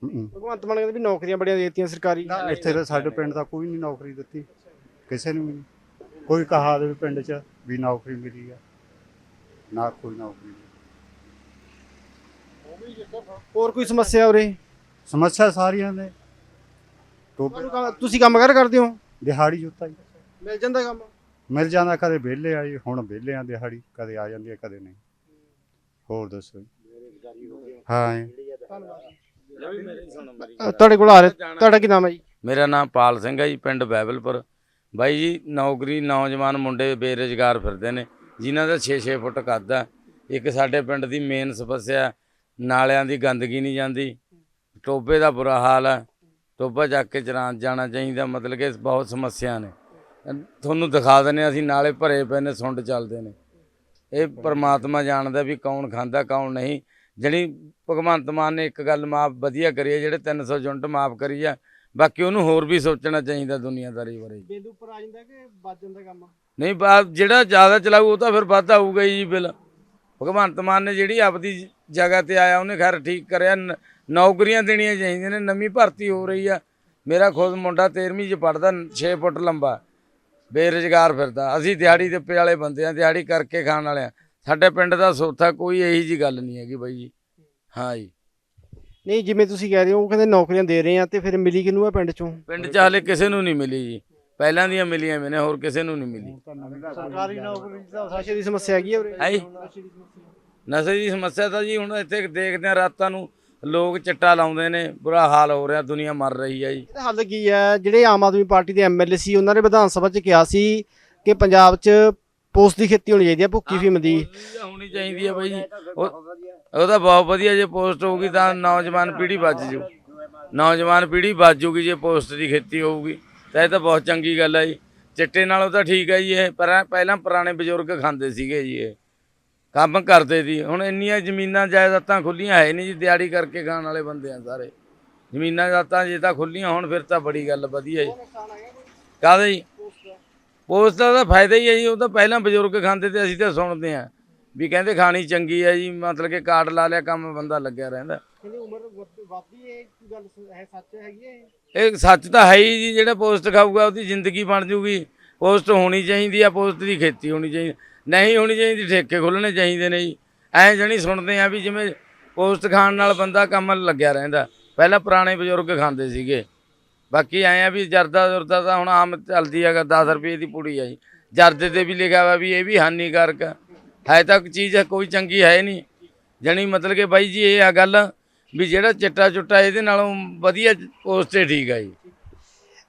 ਹਮ। ਭਗਵੰਤ ਮਾਨ ਕਹਿੰਦੇ ਵੀ ਨੌਕਰੀਆਂ ਬੜੀਆਂ ਦੇ ਦਿੱਤੀਆਂ ਸਰਕਾਰੀ। ਇੱਥੇ ਤਾਂ ਸਾਡੇ ਪਿੰਡ ਦਾ ਕੋਈ ਨਹੀਂ ਨੌਕਰੀ ਦਿੱਤੀ। ਕਿਸੇ ਨੂੰ ਵੀ ਨਹੀਂ। ਕੋਈ ਕਹਾ ਦੇ ਪਿੰਡ 'ਚ ਵੀ ਨੌਕਰੀ ਮਿਲੀ ਆ। ਨਾ ਕੋਈ ਨੌਕਰੀ। ਹੋਰ ਕੋਈ ਸਮੱਸਿਆ ਉਰੇ? ਸਮੱਸਿਆ ਸਾਰੀਆਂ ਨੇ। ਟੋਬੇ ਤੁਹਾਨੂੰ ਕੰਮ- ਤੁਸੀਂ ਕੰਮ ਕਰ ਕਰਦੇ ਹੋ? ਦਿਹਾੜੀ ਜੁੱਤਾ ਹੀ। ਮਿਲ ਜਾਂਦਾ ਕੰਮ? ਮਿਲ ਜਾਂਦਾ ਕਦੇ ਵਿਹਲੇ ਆਈ ਹੁਣ ਵਿਹਲੇ ਆ ਦਿਹਾੜੀ ਕਦੇ ਆ ਜਾਂਦੀ ਹੈ ਕਦੇ ਨਹੀਂ। ਹੋਰ ਦੱਸੋ ਹਾਂ ਜੀ। ਅ, ਤੁਹਾਡੇ ਕੋਲ ਆ ਰਿਹਾ ਤੁਹਾਡਾ ਕੀ ਨਾਮ ਹੈ ਜੀ? ਮੇਰਾ ਨਾਮ ਪਾਲ ਸਿੰਘ ਹੈ ਜੀ ਪਿੰਡ ਬੈਬਲਪੁਰ ਬਾਈ ਜੀ, ਨੌਕਰੀ ਨੌਜਵਾਨ ਮੁੰਡੇ ਬੇਰੁਜ਼ਗਾਰ ਫਿਰਦੇ ਨੇ, ਜਿਨ੍ਹਾਂ ਦਾ 6-6 ਫੁੱਟ ਕੱਦ ਆ। ਇੱਕ ਸਾਡੇ ਪਿੰਡ ਦੀ ਮੇਨ ਸਮੱਸਿਆ, ਨਾਲਿਆਂ ਦੀ ਗੰਦਗੀ ਨਹੀਂ ਜਾਂਦੀ। ਟੋਬੇ ਦਾ ਬੁਰਾ ਹਾਲ ਹੈ ਟੋਬਾ ਚੱਕ ਕੇ ਚਰਾਂ ਜਾਣਾ ਚਾਹੀਦਾ, ਮਤਲਬ ਕਿ ਬਹੁਤ ਸਮੱਸਿਆ ਨੇ। ਤੁਹਾਨੂੰ ਦਿਖਾ ਦਿੰਦੇ ਹਾਂ, ਅਸੀਂ ਨਾਲੇ ਭਰੇ ਪਏ ਨੇ, ਸੁੰਡ ਚੱਲਦੇ ਨੇ। ਇਹ ਪਰਮਾਤਮਾ ਜਾਣਦਾ ਵੀ ਕੌਣ ਖਾਂਦਾ, ਕੌਣ ਨਹੀਂ। ਜਿਹੜੀ ਭਗਵੰਤ ਮਾਨ ਨੇ ਇੱਕ ਗੱਲ ਮਾਫ ਵਧੀਆ ਕਰੀ ਹੈ ਜਿਹੜੇ 300 ਯੂਨਿਟ ਮਾਫ ਕਰੀ ਆ ਬਾਕੀ ਉਹਨੂੰ ਹੋਰ ਵੀ ਸੋਚਣਾ ਚਾਹੀਦਾ ਦੁਨੀਆਦਾਰੀ ਬਾਰੇ। ਬਿੰਦੂ ਉੱਪਰ ਆ ਜਾਂਦਾ ਕਿ ਵੱਜ ਜਾਂਦਾ ਕੰਮ? ਨਹੀਂ ਬਾ ਜਿਹੜਾ ਜ਼ਿਆਦਾ ਚਲਾਊ ਉਹ ਤਾਂ ਫਿਰ ਵੱਧ ਆਊਗਾ ਹੀ ਜੀ ਬਿੱਲ। ਭਗਵੰਤ ਮਾਨ ਨੇ ਜਿਹੜੀ ਆਪਦੀ ਜਗ੍ਹਾ ਤੇ ਆਇਆ ਉਹਨੇ ਖੈਰ ਠੀਕ ਕਰਿਆ। ਨ- ਨੌਕਰੀਆਂ ਦੇਣੀਆਂ ਚਾਹੀਦੀਆਂ ਨੇ ਨਵੀਂ ਭਰਤੀ ਹੋ ਰਹੀ ਆ। ਮੇਰਾ ਖੁਦ ਮੁੰਡਾ 13ਵੀਂ ਚ ਪੜਦਾ 6 ਫੁੱਟ ਲੰਬਾ। ਬੇਰੁਜ਼ਗਾਰ ਫਿਰਦਾ। ਅਸੀਂ ਦਿਹਾੜੀ ਦੇ ਵਾਲੇ ਬੰਦੇ ਆ ਦਿਹਾੜੀ ਕਰਕੇ ਖਾਣ ਵਾਲੇ ਆ। ਸਾਡੇ ਪਿੰਡ ਦਾ ਸੋਥਾ ਕੋਈ ਇਹੀ ਜੀ ਗੱਲ ਨਹੀਂ ਹੈਗੀ ਬਾਈ ਜੀ। ਹਾਂ ਜੀ। ਨਹੀਂ ਜਿਵੇਂ ਤੁਸੀਂ ਕਹਿ ਰਹੇ ਹੋ ਉਹ ਕਹਿੰਦੇ ਨੌਕਰੀਆਂ ਦੇ ਰਹੇ ਆ ਤੇ ਫਿਰ ਮਿਲੀ ਕਿਹਨੂੰ ਆ ਪਿੰਡ ਚੋਂ? ਪਿੰਡ 'ਚ ਹਾਲੇ ਕਿਸੇ ਨੂੰ ਨਹੀਂ ਮਿਲੀ ਜੀ। ਪਹਿਲਾਂ ਦੀਆਂ ਮਿਲੀਆਂ ਮੈਨੇ ਹੋਰ ਕਿਸੇ ਨੂੰ ਨਹੀਂ ਮਿਲੀ। ਸਰਕਾਰੀ ਨੌਕਰੀ ਦਾ ਨਸ਼ੇ ਦੀ ਸਮੱਸਿਆ ਹੈਗੀ ਆ ਉਰੇ। ਹੈ ਜੀ? ਨਸ਼ੇ ਦੀ ਸਮੱਸਿਆ ਤਾਂ ਜੀ ਹੁਣ ਇੱਥੇ ਦੇਖਦੇ ਆ ਰਾਤਾਂ ਨੂੰ ਲੋਕ ਚਿੱਟਾ ਲਾਉਂਦੇ ਨੇ ਬੁਰਾ ਹਾਲ ਹੋ ਰਿਹਾ ਦੁਨੀਆ ਮਰ ਰਹੀ ਹੈ ਜੀ। ਇਹਦਾ ਹੱਲ ਕੀ ਹੈ? ਜਿਹੜੇ ਆਮ ਆਦਮੀ ਪਾਰਟੀ ਦੇ ਐਮਐਲਏ ਸੀ ਉਹਨਾਂ ਨੇ ਵਿਧਾਨ ਸਭਾ 'ਚ ਕਿਹਾ ਸੀ ਕਿ ਪੰਜਾਬ 'ਚ ਪੋਸਟ ਦੀ ਖੇਤੀ ਹੋਣੀ ਚਾਹੀਦੀ ਹੈ ਭੁੱਕੀ ਫੀਮ ਦੀ ਹੋਣੀ ਚਾਹੀਦੀ ਹੈ ਬਾਈ। ਜੀ ਉਹ ਤਾਂ ਬਹੁਤ ਵਧੀਆ ਜੇ ਪੋਸਟ ਹੋਊਗੀ ਤਾਂ ਨੌਜਵਾਨ ਪੀੜ੍ਹੀ ਬਚ ਜੂ। ਨੌਜਵਾਨ ਪੀੜ੍ਹੀ ਬਚ ਜੂਗੀ ਜੇ ਪੋਸਟ ਦੀ ਖੇਤੀ ਹੋਊਗੀ। ਤਾਂ ਇਹ ਤਾਂ ਬਹੁਤ ਚੰਗੀ ਗੱਲ ਹੈ ਜੀ। ਚਿੱਟੇ ਨਾਲੋਂ ਤਾਂ ਠੀਕ ਹੈ ਜੀ ਇਹ। ਪਰ ਪਹਿਲਾਂ ਪੁਰਾਣੇ ਬਜ਼ੁਰਗ ਖਾਂਦੇ ਸੀਗੇ ਜੀ ਇਹ। ਕੰਮ ਕਰਦੇ ਸੀ। ਹੁਣ ਇੰਨੀਆਂ ਜ਼ਮੀਨਾਂ ਜਾਇਦਾਦਾਂ ਖੁੱਲੀਆਂ ਹੈ ਨਹੀਂ ਜੀ ਦਿਹਾੜੀ ਕਰਕੇ ਖਾਣ ਵਾਲੇ ਬੰਦੇ ਆ ਸਾਰੇ। ਜ਼ਮੀਨਾਂ ਜਾਇਦਾਦਾਂ ਜੇ ਤਾਂ ਖੁੱਲੀਆਂ ਹੁਣ ਫਿਰ ਤਾਂ ਬੜੀ ਗੱਲ ਵਧੀਆ ਜੀ। ਕਾਹਦਾ ਜੀ? ਪੋਸਟ ਦਾ ਤਾਂ ਫਾਇਦਾ ਹੀ ਹੈ ਜੀ ਉਹ ਤਾਂ ਪਹਿਲਾਂ ਬਜ਼ੁਰਗ ਖਾਂਦੇ ਤੇ ਅਸੀਂ ਤਾਂ ਸੁਣਦੇ ਆ ਵੀ ਕਹਿੰਦੇ ਖਾਣੀ ਚੰਗੀ ਹੈ ਜੀ ਮਤਲਬ ਕਿ ਕਾਰਡ ਲਾ ਲਿਆ ਕੰਮ ਬੰਦਾ ਲੱਗਿਆ ਰਹਿੰਦਾ। ਕਹਿੰਦੇ ਉਮਰ ਵੱਧਦੀ ਹੈ ਗੱਲ ਹੈ ਸੱਚ ਹੈਗੀ ਹੈ ਇਹ? ਸੱਚ ਤਾਂ ਹੈ ਹੀ ਜੀ ਜਿਹੜਾ ਪੋਸਟ ਖਾਊਗਾ ਉਹਦੀ ਜ਼ਿੰਦਗੀ ਬਣ ਜੂਗੀ। ਪੋਸਟ ਹੋਣੀ ਚਾਹੀਦੀ ਆ ਪੋਸਟ ਦੀ ਖੇਤੀ ਹੋਣੀ ਚਾਹੀਦੀ ਨਹੀਂ ਹੋਣੀ ਚਾਹੀਦੀ ਠੇਕੇ ਖੁੱਲਣੇ ਚਾਹੀਦੇ ਨੇ ਜੀ। ਐਂ ਜਣੀ ਸੁਣਦੇ ਆ ਵੀ ਜਿਵੇਂ ਪੋਸਟ ਖਾਣ ਨਾਲ ਬੰਦਾ ਕੰਮ ਲੱਗਿਆ ਰਹਿੰਦਾ। ਪਹਿਲਾਂ ਪੁਰਾਣੇ ਬਜ਼ੁਰਗ ਖਾਂਦੇ ਸੀਗੇ। ਬਾਕੀ ਐਂ ਆ ਵੀ ਜਰਦਾ ਜੁਰਦਾ ਤਾਂ ਹੁਣ ਆਮ ਚੱਲਦੀ ਹੈਗਾ 10 ਰੁਪਏ ਦੀ ਪੁੜੀ ਆ ਜੀ। ਜਰਦੇ ਤੇ ਵੀ ਲਿਖਿਆ ਹੋਇਆ ਵੀ ਇਹ ਵੀ ਹਾਨੀਕਾਰਕ। ਹੈ ਤਾਂ ਚੀਜ਼ ਕੋਈ ਚੰਗੀ ਹੈ ਨਹੀਂ। ਜਣੀ ਮਤਲਬ ਕਿ ਬਾਈ ਜੀ ਇਹ ਆ ਗੱਲ ਵੀ ਜਿਹੜਾ ਚਿੱਟਾ ਚੁੱਟਾ ਇਹਦੇ ਨਾਲੋਂ ਵਧੀਆ ਪੋਸਟ ਠੀਕ ਆ ਜੀ।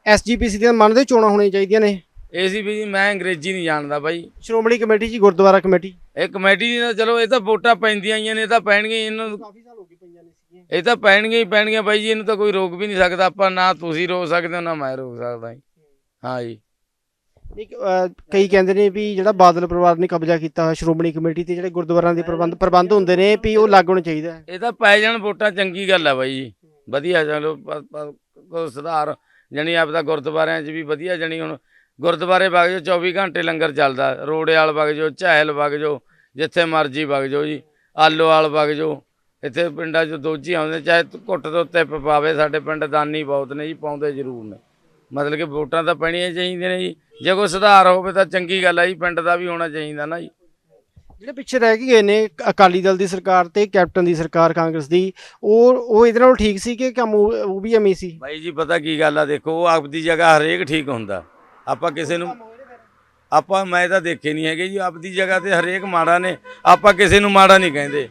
ਐਸਜੀਪੀਸੀ ਦੀਆਂ ਮੰਨਦੇ ਚੋਣਾਂ ਹੋਣੀਆਂ ਚਾਹੀਦੀਆਂ ਨੇ? ਇਹ ਸੀ ਵੀ ਜੀ ਮੈਂ ਅੰਗਰੇਜ਼ੀ ਨਹੀਂ ਜਾਣਦਾ ਬਾਈ। Shiromani committee ji gurdwara committee? ਇਹ ਕਮੇਟੀ ਦੀ ਤਾਂ ਚਲੋ ਇਹ ਤਾਂ ਵੋਟਾਂ ਪੈਂਦੀਆਂ ਹੀ ਨੇ ਇਹ ਤਾਂ ਪੈਣਗੀਆਂ ਇਹਨੂੰ ਕਾਫੀ ਸਾਲ ਹੋ ਗਏ ਪਈਆਂ ਨੇ। ਇਹ ਤਾਂ ਪੈਣਗੀਆਂ ਹੀ ਪੈਣਗੀਆਂ ਬਾਈ ਜੀ ਇਹਨੂੰ ਤਾਂ ਕੋਈ ਰੋਕ ਵੀ ਨਹੀਂ ਸਕਦਾ। ਆਪਾਂ ਨਾ ਤੁਸੀਂ ਰੋਕ ਸਕਦੇ ਹੋ ਨਾ ਮੈਂ ਰੋਕ ਸਕਦਾ ਜੀ। ਹਾਂ ਜੀ। ਅਹ, ਕਈ ਕਹਿੰਦੇ ਨੇ ਵੀ ਜਿਹੜਾ ਬਾਦਲ ਪਰਿਵਾਰ ਨੇ ਕਬਜ਼ਾ ਕੀਤਾ ਹੋਇਆ ਸ਼੍ਰੋਮਣੀ ਕਮੇਟੀ ਤੇ ਜਿਹੜੇ ਗੁਰਦੁਆਰਾਂ ਦੇ ਪ੍ਰਬੰਧ ਪ੍ਰਬੰਧ ਹੁੰਦੇ ਨੇ ਵੀ ਉਹ ਲਾਗੂ ਹੋਣਾ ਚਾਹੀਦਾ ਹੈ ਇਹ ਤਾਂ ਪੈ ਜਾਣ ਵੋਟਾਂ ਚੰਗੀ ਗੱਲ ਆ ਬਾਈ ਜੀ। ਵਧੀਆ ਚਲੋ ਸੁਧਾਰ ਜਣੀ ਆਪਦਾ ਗੁਰਦੁਆਰਿਆਂ 'ਚ ਵੀ ਵਧੀਆ ਜਣੀ ਹੁਣ। ਗੁਰਦੁਆਰੇ ਵਗ ਜਾਓ 24 ਘੰਟੇ ਲੰਗਰ ਚੱਲਦਾ। ਰੋੜੇ ਵਾਲ ਵਗ ਜਾਓ ਝਾਇਲ ਵਗ ਜਾਓ ਜਿੱਥੇ ਮਰਜ਼ੀ ਵਗ ਜਾਓ ਜੀ। ਆਲੋ ਵਾਲ ਵਗ ਜਾਓ। ਇੱਥੇ ਪਿੰਡਾਂ 'ਚ ਦੋਜੀ ਆਉਂਦੇ ਚਾਹੇ ਘੁੱਟ ਦੇ ਉੱਤੇ ਪਵਾਵੇ ਸਾਡੇ ਪਿੰਡ ਦਾਨੀ ਬਹੁਤ ਨੇ ਜੀ ਪਾਉਂਦੇ ਜ਼ਰੂਰ ਨੇ। ਮਤਲਬ ਕਿ ਵੋਟਾਂ ਤਾਂ ਪੈਣੀਆਂ ਚਾਹੀਦੀਆਂ ਨੇ ਜੀ। ਜੇ ਕੋਈ ਸੁਧਾਰ ਹੋਵੇ ਤਾਂ ਚੰਗੀ ਗੱਲ ਆ ਜੀ ਪਿੰਡ ਦਾ ਵੀ ਹੋਣਾ ਚਾਹੀਦਾ ਨਾ ਜੀ। ਜਿਹੜੇ ਪਿੱਛੇ ਰਹਿ ਗਏ ਨੇ ਅਕਾਲੀ ਦਲ ਦੀ ਸਰਕਾਰ ਤੇ ਕੈਪਟਨ ਦੀ ਸਰਕਾਰ ਕਾਂਗਰਸ ਦੀ ਉਹ ਉਹ ਇਹਦੇ ਨਾਲ ਠੀਕ ਸੀ ਕਿ ਕੰਮ ਉਹ ਉਹ ਵੀ ਐਵੇਂ ਸੀ? ਬਾਈ ਜੀ ਪਤਾ ਕੀ ਗੱਲ ਆ ਦੇਖੋ ਉਹ ਆਪਦੀ ਜਗ੍ਹਾ ਹਰੇਕ ਠੀਕ ਹੁੰਦਾ। ਆਪਾਂ ਕਿਸੇ ਨੂੰ ਆਪਾਂ ਮੈਂ ਤਾਂ ਦੇਖੇ ਨਹੀਂ ਹੈਗੇ ਜੀ ਆਪਦੀ ਜਗ੍ਹਾ ਤੇ ਹਰੇਕ ਮਾੜਾ ਨੇ ਆਪਾਂ ਕਿਸੇ ਨੂੰ ਮਾੜਾ ਨਹੀਂ ਕਹਿੰਦੇ।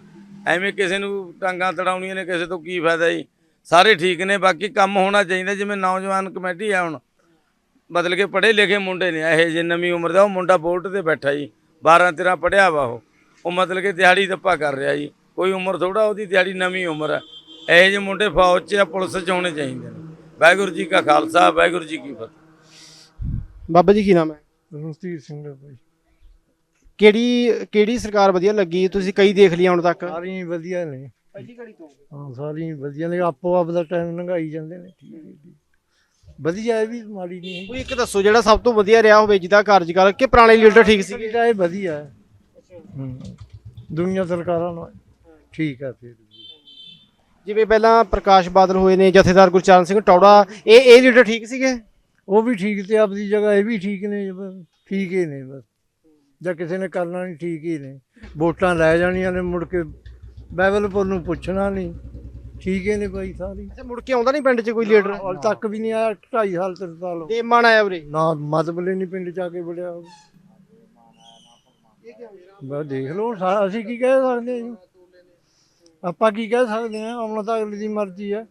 ਐਵੇਂ ਕਿਸੇ ਨੂੰ ਟਾਂਗਾਂ ਤੜਾਉਣੀਆਂ ਨੇ ਕਿਸੇ ਤੋਂ ਕੀ ਫਾਇਦਾ ਜੀ? ਸਾਰੇ ਠੀਕ ਨੇ ਬਾਕੀ ਕੰਮ ਹੋਣਾ ਚਾਹੀਦਾ ਜਿਵੇਂ ਨੌਜਵਾਨ ਕਮੇਟੀ ਆ ਹੁਣ। ਬਦਲ ਕੇ ਪੜ੍ਹੇ ਲਿਖੇ ਮੁੰਡੇ ਨੇ ਇਹ ਜੇ ਨਵੀਂ ਉਮਰ ਦਾ ਉਹ ਮੁੰਡਾ ਬੋਰਡ ਤੇ ਬੈਠਾ ਜੀ 12 13 ਪੜਿਆ ਵਾ ਉਹ। ਉਹ ਮਤਲਬ ਕਿ ਦਿਹਾੜੀ ਦੱਪਾ ਕਰ ਰਿਹਾ ਜੀ। ਕੋਈ ਉਮਰ ਥੋੜਾ ਉਹਦੀ ਦਿਹਾੜੀ ਨਵੀਂ ਉਮਰ ਹੈ ਇਹ ਜਿਹੇ ਮੁੰਡੇ ਫੌਜ 'ਚ ਜਾਂ ਪੁਲਿਸ 'ਚ ਹੋਣੇ ਚਾਹੀਦੇ ਨੇ। ਵਾਹਿਗੁਰੂ ਜੀ ਕਾ ਖਾਲਸਾ ਵਾਹਿਗੁਰੂ ਜੀ ਕੀ ਫਤਿਹ। ਬਾਬਾ ਜੀ ਕੀ ਨਾਮ ਹੈ? ਰਣਜੀਤ ਸਿੰਘ ਭਾਈ। ਕਿਹੜੀ ਕਿਹੜੀ ਸਰਕਾਰ ਵਧੀਆ ਲੱਗੀ? ਤੁਸੀਂ ਕਈ ਦੇਖ ਲਈ ਹੁਣ ਤੱਕ। ਸਾਰੀਆਂ ਹੀ ਵਧੀਆ ਨੇ। ਪਹਿਲੀ ਘੜੀ ਤੋਂ। ਹਾਂ ਸਾਰੀਆਂ ਹੀ ਵਧੀਆ ਨੇ। ਆਪੋ ਆਪ ਦਾ ਟਾਈਮ ਲੰਘਾਈ ਜਾਂਦੇ ਨੇ। ਠੀਕ ਹੈ ਜੀ ਵਧੀਆ ਇਹ ਵੀ ਮਾੜੀ ਨਹੀਂ ਕੋਈ ਇੱਕ ਦੱਸੋ ਜਿਹੜਾ ਸਭ ਤੋਂ ਵਧੀਆ ਰਿਹਾ ਹੋਵੇ ਜਿਹਦਾ ਕਾਰਜਕਾਲ ਕਿ ਪੁਰਾਣੇ ਲੀਡਰ ਠੀਕ ਸੀ ਜਿਹੜਾ ਇਹ ਵਧੀਆ ਹੈ। ਹੂੰ ਦੁਨੀਆ ਸਰਕਾਰਾਂ ਨਾਲ ਠੀਕ ਹੈ ਫਿਰ। ਵੀ। ਜਿਵੇਂ ਪਹਿਲਾਂ ਪ੍ਰਕਾਸ਼ ਬਾਦਲ ਹੋਏ ਨੇ ਜਥੇਦਾਰ ਗੁਰਚਰਨ ਸਿੰਘ ਟੌੜਾ ਇਹ ਇਹ ਲੀਡਰ ਠੀਕ ਸੀਗੇ? ਉਹ ਵੀ ਠੀਕ ਤੇ ਆਪਦੀ ਜਗ੍ਹਾ ਇਹ ਵੀ ਠੀਕ ਨੇ ਠੀਕ ਹੀ ਨੇ ਬਸ। ਜਾਂ ਕਿਸੇ ਨੇ ਕਰਨਾ ਨਹੀਂ ਠੀਕ ਹੀ ਨੇ ਵੋਟਾਂ ਲੈ ਜਾਣੀਆਂ ਨੇ ਮੁੜ ਕੇ ਬਾਈਬਲਪੁਰ ਨੂੰ ਪੁੱਛਣਾ ਨਹੀਂ। ਠੀਕ ਹੀ ਨੇ ਭਾਈ ਸਾਰੀ। ਅੱਛਾ ਮੁੜ ਕੇ ਆਉਂਦਾ ਨਹੀਂ ਪਿੰਡ 'ਚ ਕੋਈ ਲੀਡਰ? ਹਾਲ ਤੱਕ ਵੀ ਨਹੀਂ ਆਇਆ 2.5 ਸਾਲ ਤਿੰਨ ਸਾਲ ਹੋ ਗਏ। ਤੇ ਮਨ ਆਇਆ ਉਰੇ? ਨਾ ਮਤਬਲੇ ਨਹੀਂ ਪਿੰਡ ਚ ਆ ਕੇ ਬੜਿਆ ਹੋਵੇ ਬਸ ਦੇਖ ਲਓ ਸਾ- ਅਸੀਂ ਕੀ ਕਹਿ ਸਕਦੇ ਹਾਂ ਜੀ? ਆਪਾਂ ਕੀ ਕਹਿ ਸਕਦੇ ਹਾਂ? ਆਉਣਾ ਤਾਂ ਅਗਲੀ ਦੀ ਮਰਜ਼ੀ ਹੈ।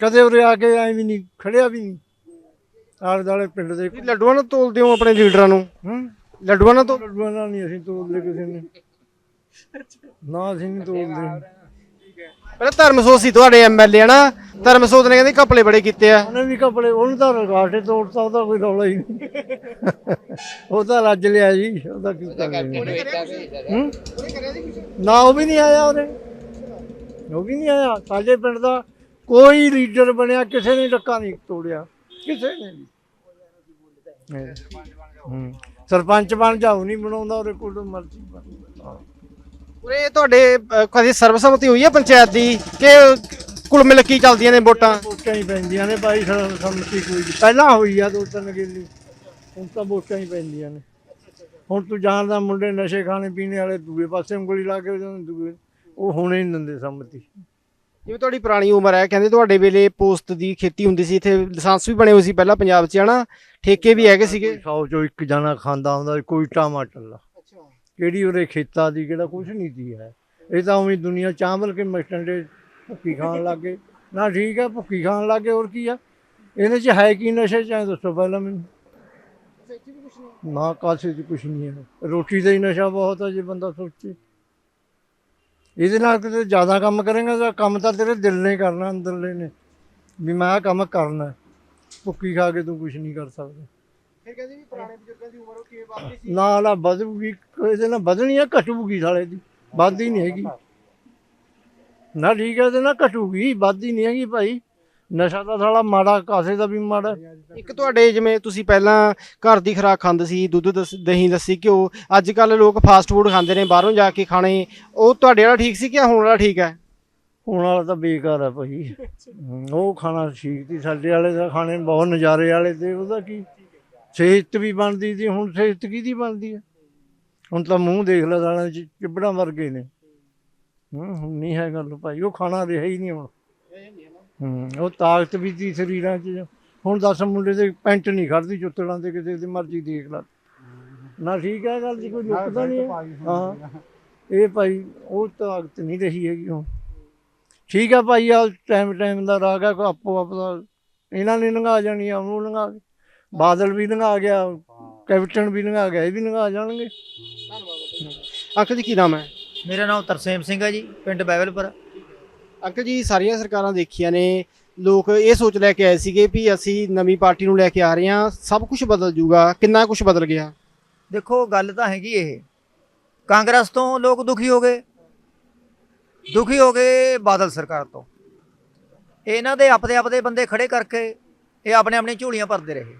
ਕਦੇ ਉਰੇ ਆ ਕੇ ਐ ਵੀ ਨਹੀਂ ਖੜਿਆ ਵੀ ਨਹੀਂ। ਆਲੇ ਦਾਲੇ ਪਿੰਡ ਦੇ ਤੁਸੀਂ ਲੱਡੂਆਂ ਨਾਲ ਤੋਲਦੇ ਹੋ ਆਪਣੇ ਲੀਡਰਾਂ ਨੂੰ? ਹੂੰ। ਲੱਡੂਆਂ ਨਾਲ ਤੋਂ ਨਾਲ ਨਹੀਂ ਅਸੀਂ ਤੋਲਦੇ ਕਿਸੇ ਨੇ। ਨਾ ਅਸੀਂ ਨਹੀਂ ਤੋਲਦੇ। ਪਹਿਲਾਂ ਧਰਮਸੋਤ ਸੀ ਤੁਹਾਡੇ ਐਮਐਲਏ ਹਨਾ? ਧਰਮਸੋਤ ਨੇ ਕਹਿੰਦੇ ਘਪਲੇ ਬੜੇ ਕੀਤੇ ਆ। ਉਹਨੇ ਵੀ ਕੱਪੜੇ ਉਹਨੂੰ ਤਾਂ ਰਗਾਟੇ ਤੋੜਤਾ ਉਹਦਾ ਕੋਈ ਰੌਲਾ ਹੀ ਨਹੀਂ। ਉਹ ਤਾਂ ਰੱਜ ਲਿਆ ਜੀ ਉਹਦਾ ਕੀ ਕਰਨਾ ਹੂੰ? ਨਾ ਉਹ ਵੀ ਨਹੀਂ ਆਇਆ ਉਹਨੇ। ਉਹ ਵੀ ਨਹੀਂ ਆਇਆ। ਸਾਡੇ ਪਿੰਡ ਦਾ ਕੋਈ ਲੀਡਰ ਬਣਿਆ ਕਿਸੇ ਨੇ ਡੱਕਾ ਨਹੀਂ ਤੋੜਿਆ। ਕਿਸੇ ਨੇ ਵੀ। ਹੂੰ। ਸਰਪੰਚ ਬਣ ਜਾਉ ਨਹੀਂ ਬਣਾਉਂਦਾ ਉਹਦੇ ਕੋਲ ਮਰਜ਼ੀ ਬਣ। ਉਰੇ ਤੁਹਾਡੇ ਅਹ, ਕਦੇ ਸਰਬਸੰਮਤੀ ਹੋਈ ਹੈ ਪੰਚਾਇਤ ਦੀ? ਕਿ ਕੁਲ ਮਿਲ ਕੇ ਹੀ ਚੱਲਦੀਆਂ ਨੇ ਵੋਟਾਂ? ਵੋਟਾਂ ਹੀ ਪੈਂਦੀਆਂ ਨੇ ਭਾਈ ਸਰ- ਸੰਮਤੀ ਕੋਈ ਨਹੀਂ। ਪਹਿਲਾਂ ਹੋਈ ਆ ਦੋ ਤਿੰਨ ਗੇਲੀ। ਹੁਣ ਤਾਂ ਵੋਟਾਂ ਹੀ ਪੈਂਦੀਆਂ ਨੇ। ਹੁਣ ਤੂੰ ਜਾਣਦਾ ਮੁੰਡੇ ਨਸ਼ੇ ਖਾਣੇ ਪੀਣੇ ਵਾਲੇ ਦੂਏ ਪਾਸੇ ਉਂਗਲੀ ਲਾ ਕੇ ਉਹਦੇ ਦੂਏ ਉਹ ਹੋਣੇ ਨਹੀਂ ਦਿੰਦੇ ਸੰਮਤੀ। ਜਿਵੇਂ ਤੁਹਾਡੀ ਪੁਰਾਣੀ ਉਮਰ ਹੈ ਕਹਿੰਦੇ ਤੁਹਾਡੇ ਵੇਲੇ ਪੋਸਟ ਦੀ ਖੇਤੀ ਹੁੰਦੀ ਸੀ ਇੱਥੇ ਲਾਇਸੈਂਸ ਵੀ ਬਣੇ ਹੋਏ ਸੀ ਪਹਿਲਾਂ ਪੰਜਾਬ 'ਚ ਹਨਾ? ਠੇਕੇ ਵੀ ਹੈਗੇ ਸੀਗੇ। ਸੌ ਚੋਂ ਇੱਕ ਜਣਾ ਖਾਂਦਾ ਹੁੰਦਾ ਸੀ, ਕੋਈ ਟਮਾਟਰ ਲਾ ਕਿਹੜੀ ਉਹਦੇ ਖੇਤਾਂ ਦੀ ਕਿਹੜਾ ਕੁਝ ਨਹੀਂ ਦੀ ਹੈ। ਇਹ ਤਾਂ ਉਵੇਂ ਦੁਨੀਆ ਚਾਂਵਲ ਕੇ ਮਸਟੰਡੇ ਭੁੱਕੀ ਖਾਣ ਲੱਗੇ ਨਾ ਠੀਕ ਹੈ ਭੁੱਕੀ ਖਾਣ ਲੱਗੇ ਹੋਰ ਕੀ ਆ? ਇਹਦੇ 'ਚ ਹੈ ਕੀ ਨਸ਼ੇ ਚਾਹੇ ਦੱਸੋ ਪਹਿਲਾਂ ਮੈਨੂੰ। ਨਾ ਕਾਸੇ 'ਚ ਕੁਝ ਨਹੀਂ ਹੈ। ਰੋਟੀ ਦਾ ਹੀ ਨਸ਼ਾ ਬਹੁਤ ਹੈ ਜੇ ਬੰਦਾ ਸੋਚੇ। ਇਹਦੇ ਨਾਲ ਕਿਤੇ ਜ਼ਿਆਦਾ ਕੰਮ ਕਰੇਗਾ ਤਾਂ ਕੰਮ ਤਾਂ ਤੇਰੇ ਦਿਲ ਨੇ ਕਰਨਾ ਅੰਦਰਲੇ ਨੇ। ਵੀ ਮੈਂ ਕੰਮ ਕਰਨਾ। ਭੁੱਕੀ ਖਾ ਕੇ ਤੂੰ ਕੁਝ ਨਹੀਂ ਕਰ ਸਕਦਾ। ਫਿਰ ਕਹਿੰਦੇ ਵੀ ਪੁਰਾਣੇ ਬਜ਼ੁਰਗਾਂ ਦੀ ਉਮਰ ਉਹ ਕਿਵੇਂ ਵੱਧਦੀ ਸੀ? ਨਾ ਨਾ ਵਧੂਗੀ। ਇਹਦੇ ਨਾਲ ਵਧਣੀ ਆ ਘਟੂਗੀ ਸਾਲੇ ਦੀ। ਵੱਧਦੀ ਨਹੀਂ ਹੈਗੀ। ਨਾ ਠੀਕ ਹੈ ਇਹਦੇ ਨਾਲ ਘਟੂਗੀ। ਵੱਧਦੀ ਨਹੀਂ ਹੈਗੀ ਭਾਈ। ਨਸ਼ਾ ਤਾਂ ਸਾਲਾ ਮਾੜਾ ਕਾਸੇ ਦਾ ਵੀ ਮਾੜਾ। ਇੱਕ ਤੁਹਾਡੇ ਜਿਵੇਂ ਤੁਸੀਂ ਪਹਿਲਾਂ ਘਰ ਦੀ ਖੁਰਾਕ ਖਾਂਦੇ ਸੀ ਦੁੱਧ ਦਸ- ਦਹੀਂ ਲੱਸੀ ਘਿਓ ਅੱਜ ਕੱਲ ਲੋਕ ਫਾਸਟ ਫੂਡ ਖਾਂਦੇ ਨੇ ਬਾਹਰੋਂ ਜਾ ਕੇ ਖਾਣੇ। ਉਹ ਤੁਹਾਡੇ ਵਾਲਾ ਠੀਕ ਸੀ ਕਿ ਹੁਣ ਵਾਲਾ ਠੀਕ ਹੈ? ਹੁਣ ਵਾਲਾ ਤਾਂ ਬੇਕਾਰ ਆ ਭਾਈ। ਹਮ, ਉਹ ਖਾਣਾ ਠੀਕ ਸੀ ਸਾਡੇ ਵਾਲੇ ਦਾ ਖਾਣੇ ਬਹੁਤ ਨਜ਼ਾਰੇ ਵਾਲੇ ਤੇ ਉਹਦਾ ਕੀ? ਸਿਹਤ ਵੀ ਬਣਦੀ ਸੀ ਹੁਣ ਸਿਹਤ ਕਿਹਦੀ ਬਣਦੀ ਹੈ? ਹੁਣ ਤਾਂ ਮੂੰਹ ਦੇਖ ਲੈ ਸਾਲਾ ਚ ਚਿਬੜਾਂ ਵਰਗੇ ਨੇ। ਹੂੰ ਹੁਣ ਨਹੀਂ ਹੈ ਗੱਲ ਭਾਈ ਉਹ ਖਾਣਾ ਰਿਹਾ ਹੀ ਨਹੀਂ ਹੁਣ। ਹੂੰ ਉਹ ਤਾਕਤ ਵੀ ਸੀ ਸਰੀਰਾਂ 'ਚ। ਹੁਣ ਦਸ ਮੁੰਡੇ ਦੇ ਪੈਂਟ ਨਹੀਂ ਖੜਦੀ ਜੁੱਤੜਾਂ ਤੇ ਕਿਸੇ ਦੀ ਮਰਜ਼ੀ ਦੇਖ ਲੈ। ਨਾ ਠੀਕ ਹੈ ਗੱਲ ਜੀ ਕੋਈ ਲੁਕਦਾ ਨਹੀਂ ਹੈ। ਇਹ ਭਾਈ ਉਹ ਤਾਕਤ ਨਹੀਂ ਰਹੀ ਹੈਗੀ ਹੁਣ। ਠੀਕ ਹੈ ਭਾਈ ਆ ਟਾਈਮ ਟਾਈਮ ਦਾ ਰਾਗ ਹੈ ਕੋਈ ਆਪੋ ਆਪਦਾ ਇਹਨਾਂ ਨੇ ਲੰਘਾ ਜਾਣੀ ਆ ਉਹਨੂੰ ਲੰਘਾ ਬਾਦਲ ਵੀ ਲੰਘਾ ਗਿਆ ਕੈਪਟਨ ਵੀ ਲੰਘਾ ਗਿਆ ਇਹ ਵੀ ਲੰਘਾ ਜਾਣਗੇ। ਅੰਕਲ ਜੀ ਕੀ ਨਾਮ ਹੈ? ਮੇਰਾ ਨਾਮ ਤਰਸੇਮ ਸਿੰਘ ਹੈ ਜੀ ਪਿੰਡ ਬੈਵਲਪੁਰ। ਅੰਕਲ ਜੀ, ਸਾਰੀਆਂ ਸਰਕਾਰਾਂ ਦੇਖੀਆਂ ਨੇ, ਲੋਕ ਇਹ ਸੋਚ ਲੈ ਕੇ ਆਏ ਸੀਗੇ ਵੀ ਅਸੀਂ ਨਵੀਂ ਪਾਰਟੀ ਨੂੰ ਲੈ ਕੇ ਆ ਰਹੇ ਹਾਂ, ਸਭ ਕੁਝ ਬਦਲ ਜੂਗਾ, ਕਿੰਨਾ ਕੁਝ ਬਦਲ ਗਿਆ? ਦੇਖੋ, ਗੱਲ ਤਾਂ ਹੈਗੀ ਇਹ। ਕਾਂਗਰਸ ਤੋਂ ਲੋਕ ਦੁਖੀ ਹੋ ਗਏ। ਦੁਖੀ ਹੋ ਗਏ ਬਾਦਲ ਸਰਕਾਰ ਤੋਂ। ਇਹਨਾਂ ਦੇ ਆਪਦੇ ਆਪਦੇ ਬੰਦੇ ਖੜੇ ਕਰਕੇ ਇਹ ਆਪਣੇ ਆਪਣੇ ਝੋਲੀਆਂ ਭਰਦੇ ਰਹੇ।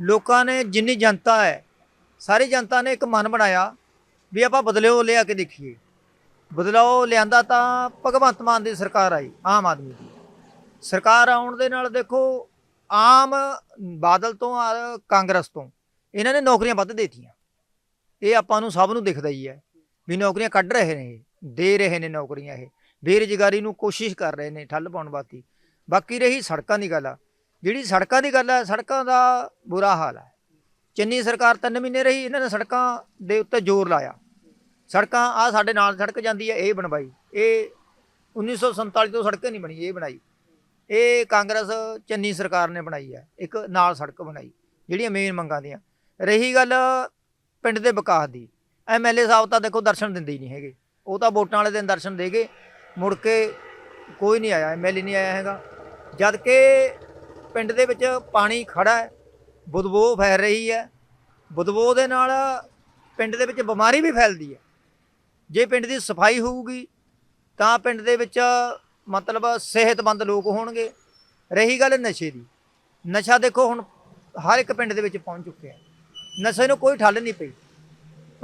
ਲੋਕਾਂ ਨੇ ਜਿੰਨੀ ਜਨਤਾ ਹੈ, ਸਾਰੀ ਜਨਤਾ ਨੇ ਇੱਕ ਮਨ ਬਣਾਇਆ ਵੀ ਆਪਾਂ ਬਦਲਿਓ ਲਿਆ ਕੇ ਦੇਖੀਏ। ਬਦਲਾਓ ਲਿਆਂਦਾ ਤਾਂ ਭਗਵੰਤ ਮਾਨ ਦੀ ਸਰਕਾਰ ਆਈ, ਆਮ ਆਦਮੀ ਦੀ। ਸਰਕਾਰ ਆਉਣ ਦੇ ਨਾਲ ਦੇਖੋ, ਆਮ ਬਾਦਲ ਤੋਂ ਔਰ ਕਾਂਗਰਸ ਤੋਂ ਇਹਨਾਂ ਨੇ ਨੌਕਰੀਆਂ ਵੱਧ ਦੇਤੀਆਂ। ਇਹ ਆਪਾਂ ਨੂੰ ਸਭ ਨੂੰ ਦਿਖਦਾ ਹੀ ਹੈ ਵੀ ਨੌਕਰੀਆਂ ਕੱਢ ਰਹੇ ਨੇ ਇਹ, ਦੇ ਰਹੇ ਨੇ ਨੌਕਰੀਆਂ ਇਹ। ਬੇਰੁਜ਼ਗਾਰੀ ਨੂੰ ਕੋਸ਼ਿਸ਼ ਕਰ ਰਹੇ ਨੇ ਠੱਲ ਪਾਉਣ ਵਾਸਤੇ। ਬਾਕੀ ਰਹੀ ਸੜਕਾਂ ਦੀ ਗੱਲ ਆ। ਜਿਹੜੀ ਸੜਕਾਂ ਦੀ ਗੱਲ ਹੈ ਸੜਕਾਂ ਦਾ ਬੁਰਾ ਹਾਲ ਹੈ ਚੰਨੀ ਸਰਕਾਰ ਤਿੰਨ ਮਹੀਨੇ ਰਹੀ, ਇਹਨਾਂ ਨੇ ਸੜਕਾਂ ਦੇ ਉੱਤੇ ਜ਼ੋਰ ਲਾਇਆ। ਸੜਕਾਂ ਆ ਸਾਡੇ ਨਾਲ ਸੜਕ ਜਾਂਦੀ ਹੈ ਇਹ ਬਣਵਾਈ। ਇਹ 1947 ਤੋਂ ਸੜਕ ਨਹੀਂ ਬਣੀ, ਇਹ ਬਣਾਈ। ਇਹ ਕਾਂਗਰਸ ਚੰਨੀ ਸਰਕਾਰ ਨੇ ਬਣਾਈ ਹੈ ਇੱਕ ਨਾਲ ਸੜਕ ਬਣਾਈ, ਜਿਹੜੀਆਂ ਮੇਨ ਮੰਗਾਂ ਦੀਆਂ। ਰਹੀ ਗੱਲ ਪਿੰਡ ਦੇ ਵਿਕਾਸ ਦੀ ਐਮਐਲਏ ਸਾਹਿਬ ਤਾਂ ਦੇਖੋ ਦਰਸ਼ਨ ਦਿੰਦੇ ਹੀ ਨਹੀਂ ਹੈਗੇ। ਉਹ ਤਾਂ ਵੋਟਾਂ ਵਾਲੇ ਦਿਨ ਦਰਸ਼ਨ ਦੇ ਗਏ, ਮੁੜ ਕੇ ਕੋਈ ਨਹੀਂ ਆਇਆ ਐਮਐਲਏ ਨਹੀਂ ਆਇਆ ਹੈਗਾ। ਜਦ ਕਿ ਪਿੰਡ ਦੇ ਵਿੱਚ ਪਾਣੀ ਖੜਾ ਹੈ ਬਦਬੂ ਫੈਲ ਰਹੀ ਹੈ। ਬਦਬੂ ਦੇ ਨਾਲ ਪਿੰਡ ਦੇ ਵਿੱਚ ਬਿਮਾਰੀ ਵੀ ਫੈਲਦੀ ਹੈ। ਜੇ ਪਿੰਡ ਦੀ ਸਫ਼ਾਈ ਹੋਊਗੀ, ਤਾਂ ਪਿੰਡ ਦੇ ਵਿੱਚ ਮਤਲਬ ਸਿਹਤਮੰਦ ਲੋਕ ਹੋਣਗੇ। ਰਹੀ ਗੱਲ ਨਸ਼ੇ ਦੀ। ਨਸ਼ਾ ਦੇਖੋ ਹੁਣ ਹਰ ਇੱਕ ਪਿੰਡ ਦੇ ਵਿੱਚ ਪਹੁੰਚ ਚੁੱਕਿਆ ਨਸ਼ੇ ਨੂੰ ਕੋਈ ਠੱਲ ਨਹੀਂ ਪਈ।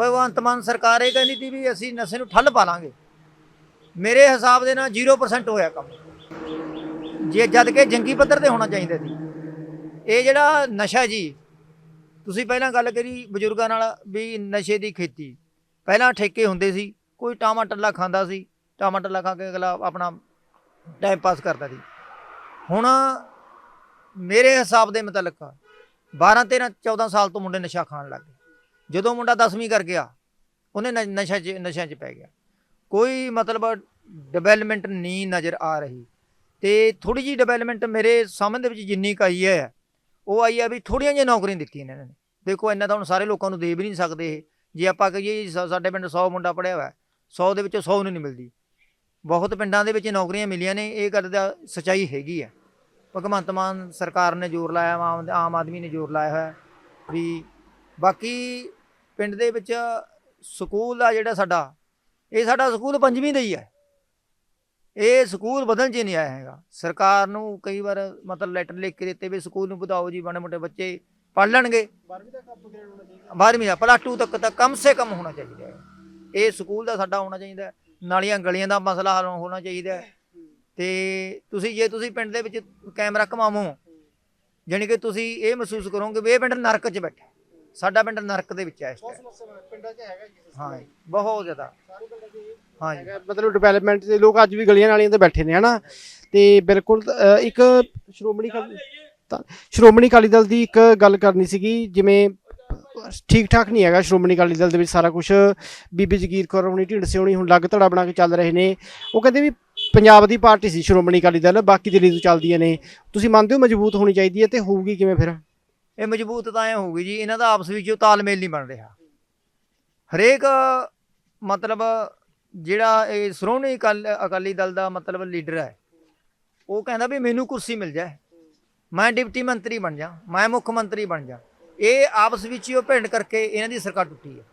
ਭਗਵੰਤ ਮਾਨ ਸਰਕਾਰ ਇਹ ਕਹਿੰਦੀ ਸੀ ਵੀ ਅਸੀਂ ਨਸ਼ੇ ਨੂੰ ਠੱਲ ਪਾ ਲਾਂਗੇ ਮੇਰੇ ਹਿਸਾਬ ਦੇ ਨਾਲ 0% ਹੋਇਆ ਕੰਮ। ਜੇ ਜਦ ਕਿ ਜੰਗੀ ਪੱਧਰ ਤੇ ਹੋਣਾ ਚਾਹੀਦਾ ਸੀ। ਇਹ ਜਿਹੜਾ ਨਸ਼ਾ ਜੀ, ਤੁਸੀਂ ਪਹਿਲਾਂ ਗੱਲ ਕਰੀ ਬਜ਼ੁਰਗਾਂ ਨਾਲ ਵੀ ਨਸ਼ੇ ਦੀ ਖੇਤੀ। ਪਹਿਲਾਂ ਠੇਕੇ ਹੁੰਦੇ ਸੀ। ਕੋਈ ਟਾਮਾ ਟੱਲਾ ਖਾਂਦਾ ਸੀ, ਟਾਮਾ ਟੱਲਾ ਖਾ ਕੇ ਅਗਲਾ ਆਪਣਾ ਟਾਈਮ ਪਾਸ ਕਰਦਾ ਸੀ। ਹੁਣ ਮੇਰੇ ਹਿਸਾਬ ਦੇ ਮੁਤਲਕ 12 13 14 ਸਾਲ ਤੋਂ ਮੁੰਡੇ ਨਸ਼ਾ ਖਾਣ ਲੱਗ ਗਏ। ਜਦੋਂ ਮੁੰਡਾ 10ਵੀਂ ਕਰ ਗਿਆ, ਉਹਨੇ ਨ- ਨਸ਼ਾ 'ਚ, ਨਸ਼ਿਆਂ 'ਚ ਪੈ ਗਿਆ। ਕੋਈ ਮਤਲਬ ਡਿਵੈਲਪਮੈਂਟ ਨਹੀਂ ਨਜ਼ਰ ਆ ਰਹੀ। ਤੇ ਥੋੜੀ ਜੀ ਡਿਵੈਲਪਮੈਂਟ ਮੇਰੇ ਸਾਹਮਣੇ ਦੇ ਵਿੱਚ ਜਿੰਨੀ ਕੁ ਆਈ ਹੈ, ਉਹ ਆਈ ਹੈ ਵੀ ਥੋੜੀਆਂ ਜਿਹੀਆਂ ਨੌਕਰੀਆਂ ਦਿੱਤੀਆਂ ਇਹਨਾਂ ਨੇ। ਦੇਖੋ, ਇੰਨਾ ਤਾਂ ਹੁਣ ਸਾਰੇ ਲੋਕਾਂ ਨੂੰ ਦੇ ਵੀ ਨਹੀਂ ਸਕਦੇ ਇਹ। ਜੇ ਆਪਾਂ ਕਹੀਏ ਜੀ, ਸਾ- ਸਾਡੇ ਪਿੰਡ 100 ਮੁੰਡਾ ਪੜਿਆ ਹੋਇਆ 100 ਦੇ ਵਿੱਚੋਂ 100 ਨੂੰ ਨਹੀਂ ਮਿਲਦੀ। ਬਹੁਤ ਪਿੰਡਾਂ ਦੇ ਵਿੱਚ ਨੌਕਰੀਆਂ ਮਿਲੀਆਂ ਨੇ ਇਹ ਗੱਲ ਦਾ ਸਚਾਈ ਹੈਗੀ ਹੈ ਭਗਵੰਤ ਮਾਨ ਸਰਕਾਰ ਨੇ ਜ਼ੋਰ ਲਾਇਆ ਆਮ ਆਮ ਆਦਮੀ ਨੇ ਜ਼ੋਰ ਲਾਇਆ ਹੋਇਆ ਵੀ ਬਾਕੀ ਪਿੰਡ ਦੇ ਵਿੱਚ ਸਕੂਲ ਆ ਜਿਹੜਾ ਸਾਡਾ ਇਹ ਸਾਡਾ ਸਕੂਲ ਪੰਜਵੀਂ ਦਾ ਹੀ ਹੈ ਇਹ ਸਕੂਲ ਬਦਲਣ 'ਚ ਨਹੀਂ ਆਇਆ ਹੈਗਾ। ਸਰਕਾਰ ਨੂੰ ਕਈ ਵਾਰ ਮਤਲਬ ਲੈਟਰ ਲਿਖ ਕੇ ਦਿੱਤੇ ਵੀ ਸਕੂਲ ਨੂੰ ਵਧਾਓ ਜੀ ਮਾੜੇ ਮੋਟੇ ਬੱਚੇ ਪੜ੍ਹ ਲੈਣਗੇ। 12ਵੀਂ ਦਾ ਪਲੱਸ 2 ਤੱਕ ਤਾਂ ਕਮ ਸੇ ਕਮ ਹੋਣਾ ਚਾਹੀਦਾ ਹੈ। ਇਹ ਸਕੂਲ ਦਾ ਸਾਡਾ ਹੋਣਾ ਚਾਹੀਦਾ। ਨਾਲੀਆਂ ਗਲੀਆਂ ਦਾ ਮਸਲਾ ਹੱਲ ਹੋਣਾ ਚਾਹੀਦਾ। ਤੇ ਤੁਸੀਂ ਜੇ ਤੁਸੀਂ ਪਿੰਡ ਦੇ ਵਿੱਚ ਕੈਮਰਾ ਘਮਾਵੋ ਜਾਣੀ ਕਿ ਤੁਸੀਂ ਇਹ ਮਹਿਸੂਸ ਕਰੋਗੇ ਵੀ ਇਹ ਪਿੰਡ ਨਰਕ 'ਚ ਬੈਠਾ। ਸਾਡਾ ਪਿੰਡ ਨਰਕ ਦੇ ਵਿੱਚ ਹੈ ਇਸ time। ਪਿੰਡਾਂ 'ਚ ਹੈਗਾ ਜੀ ਹਾਂ ਬਹੁਤ ਜ਼ਿਆਦਾ ਹਾਂ ਜੀ ਮਤਲਬ ਡਿਵੈਲਪਮੈਂਟ ਦੇ ਲੋਕ ਅੱਜ ਵੀ ਗਲੀਆਂ ਨਾਲੀਆਂ ਤੇ ਬੈਠੇ ਨੇ ਹਨਾ ਤੇ ਬਿਲਕੁਲ ਇੱਕ ਸ਼੍ਰੋਮਣੀ ਸ਼੍ਰੋਮਣੀ ਅਕਾਲੀ ਦਲ ਦੀ ਇੱਕ ਗੱਲ ਕਰਨੀ ਸੀਗੀ ਜਿਵੇਂ ਠੀਕ ਠਾਕ ਨਹੀਂ ਹੈਗਾ। ਸ਼੍ਰੋਮਣੀ ਅਕਾਲੀ ਦਲ ਦੇ ਵਿੱਚ ਸਾਰਾ ਕੁਝ ਬੀਬੀ ਜਗੀਰ ਕੌਰ ਹੋਣੀ, ਢਿੰਡ ਸਿਉਣੀ ਹੁਣ ਲੱਗ ਧੜਾ ਬਣਾ ਕੇ ਚੱਲ ਰਹੇ ਨੇ। ਉਹ ਕਹਿੰਦੇ ਵੀ ਪੰਜਾਬ ਦੀ ਪਾਰਟੀ ਸੀ ਸ਼੍ਰੋਮਣੀ ਅਕਾਲੀ ਦਲ, ਬਾਕੀ ਦਿੱਲੀ ਤੋਂ ਚੱਲਦੀਆਂ ਨੇ। ਤੁਸੀਂ ਮੰਨਦੇ ਹੋ ਮਜ਼ਬੂਤ ਹੋਣੀ ਚਾਹੀਦੀ ਹੈ ਤੇ ਹੋਊਗੀ ਕਿਵੇਂ ਫਿਰ? ਇਹ ਮਜ਼ਬੂਤ ਤਾਂ ਐ ਹੋਊਗੀ ਜੀ, ਇਹਨਾਂ ਦਾ ਆਪਸ ਵਿੱਚ ਤਾਲਮੇਲ ਨਹੀਂ ਬਣ ਰਿਹਾ। ਹਰੇਕ ਮਤਲਬ ਜਿਹੜਾ ਇਹ ਸ਼੍ਰੋਮਣੀ ਅਕਾਲ- ਅਕਾਲੀ ਦਲ ਦਾ ਮਤਲਬ ਲੀਡਰ ਹੈ, ਉਹ ਕਹਿੰਦਾ ਵੀ ਮੈਨੂੰ ਕੁਰਸੀ ਮਿਲ ਜਾਏ। ਮੈਂ ਡਿਪਟੀ ਮੰਤਰੀ ਬਣ ਜਾ, ਮੈਂ ਮੁੱਖ ਮੰਤਰੀ ਬਣ ਜਾ। ਇਹ ਆਪਸ ਵਿੱਚ ਹੀ ਉਹ ਭਿੰਡ ਕਰਕੇ ਇਹਨਾਂ ਦੀ ਸਰਕਾਰ ਟੁੱਟੀ ਹੈ।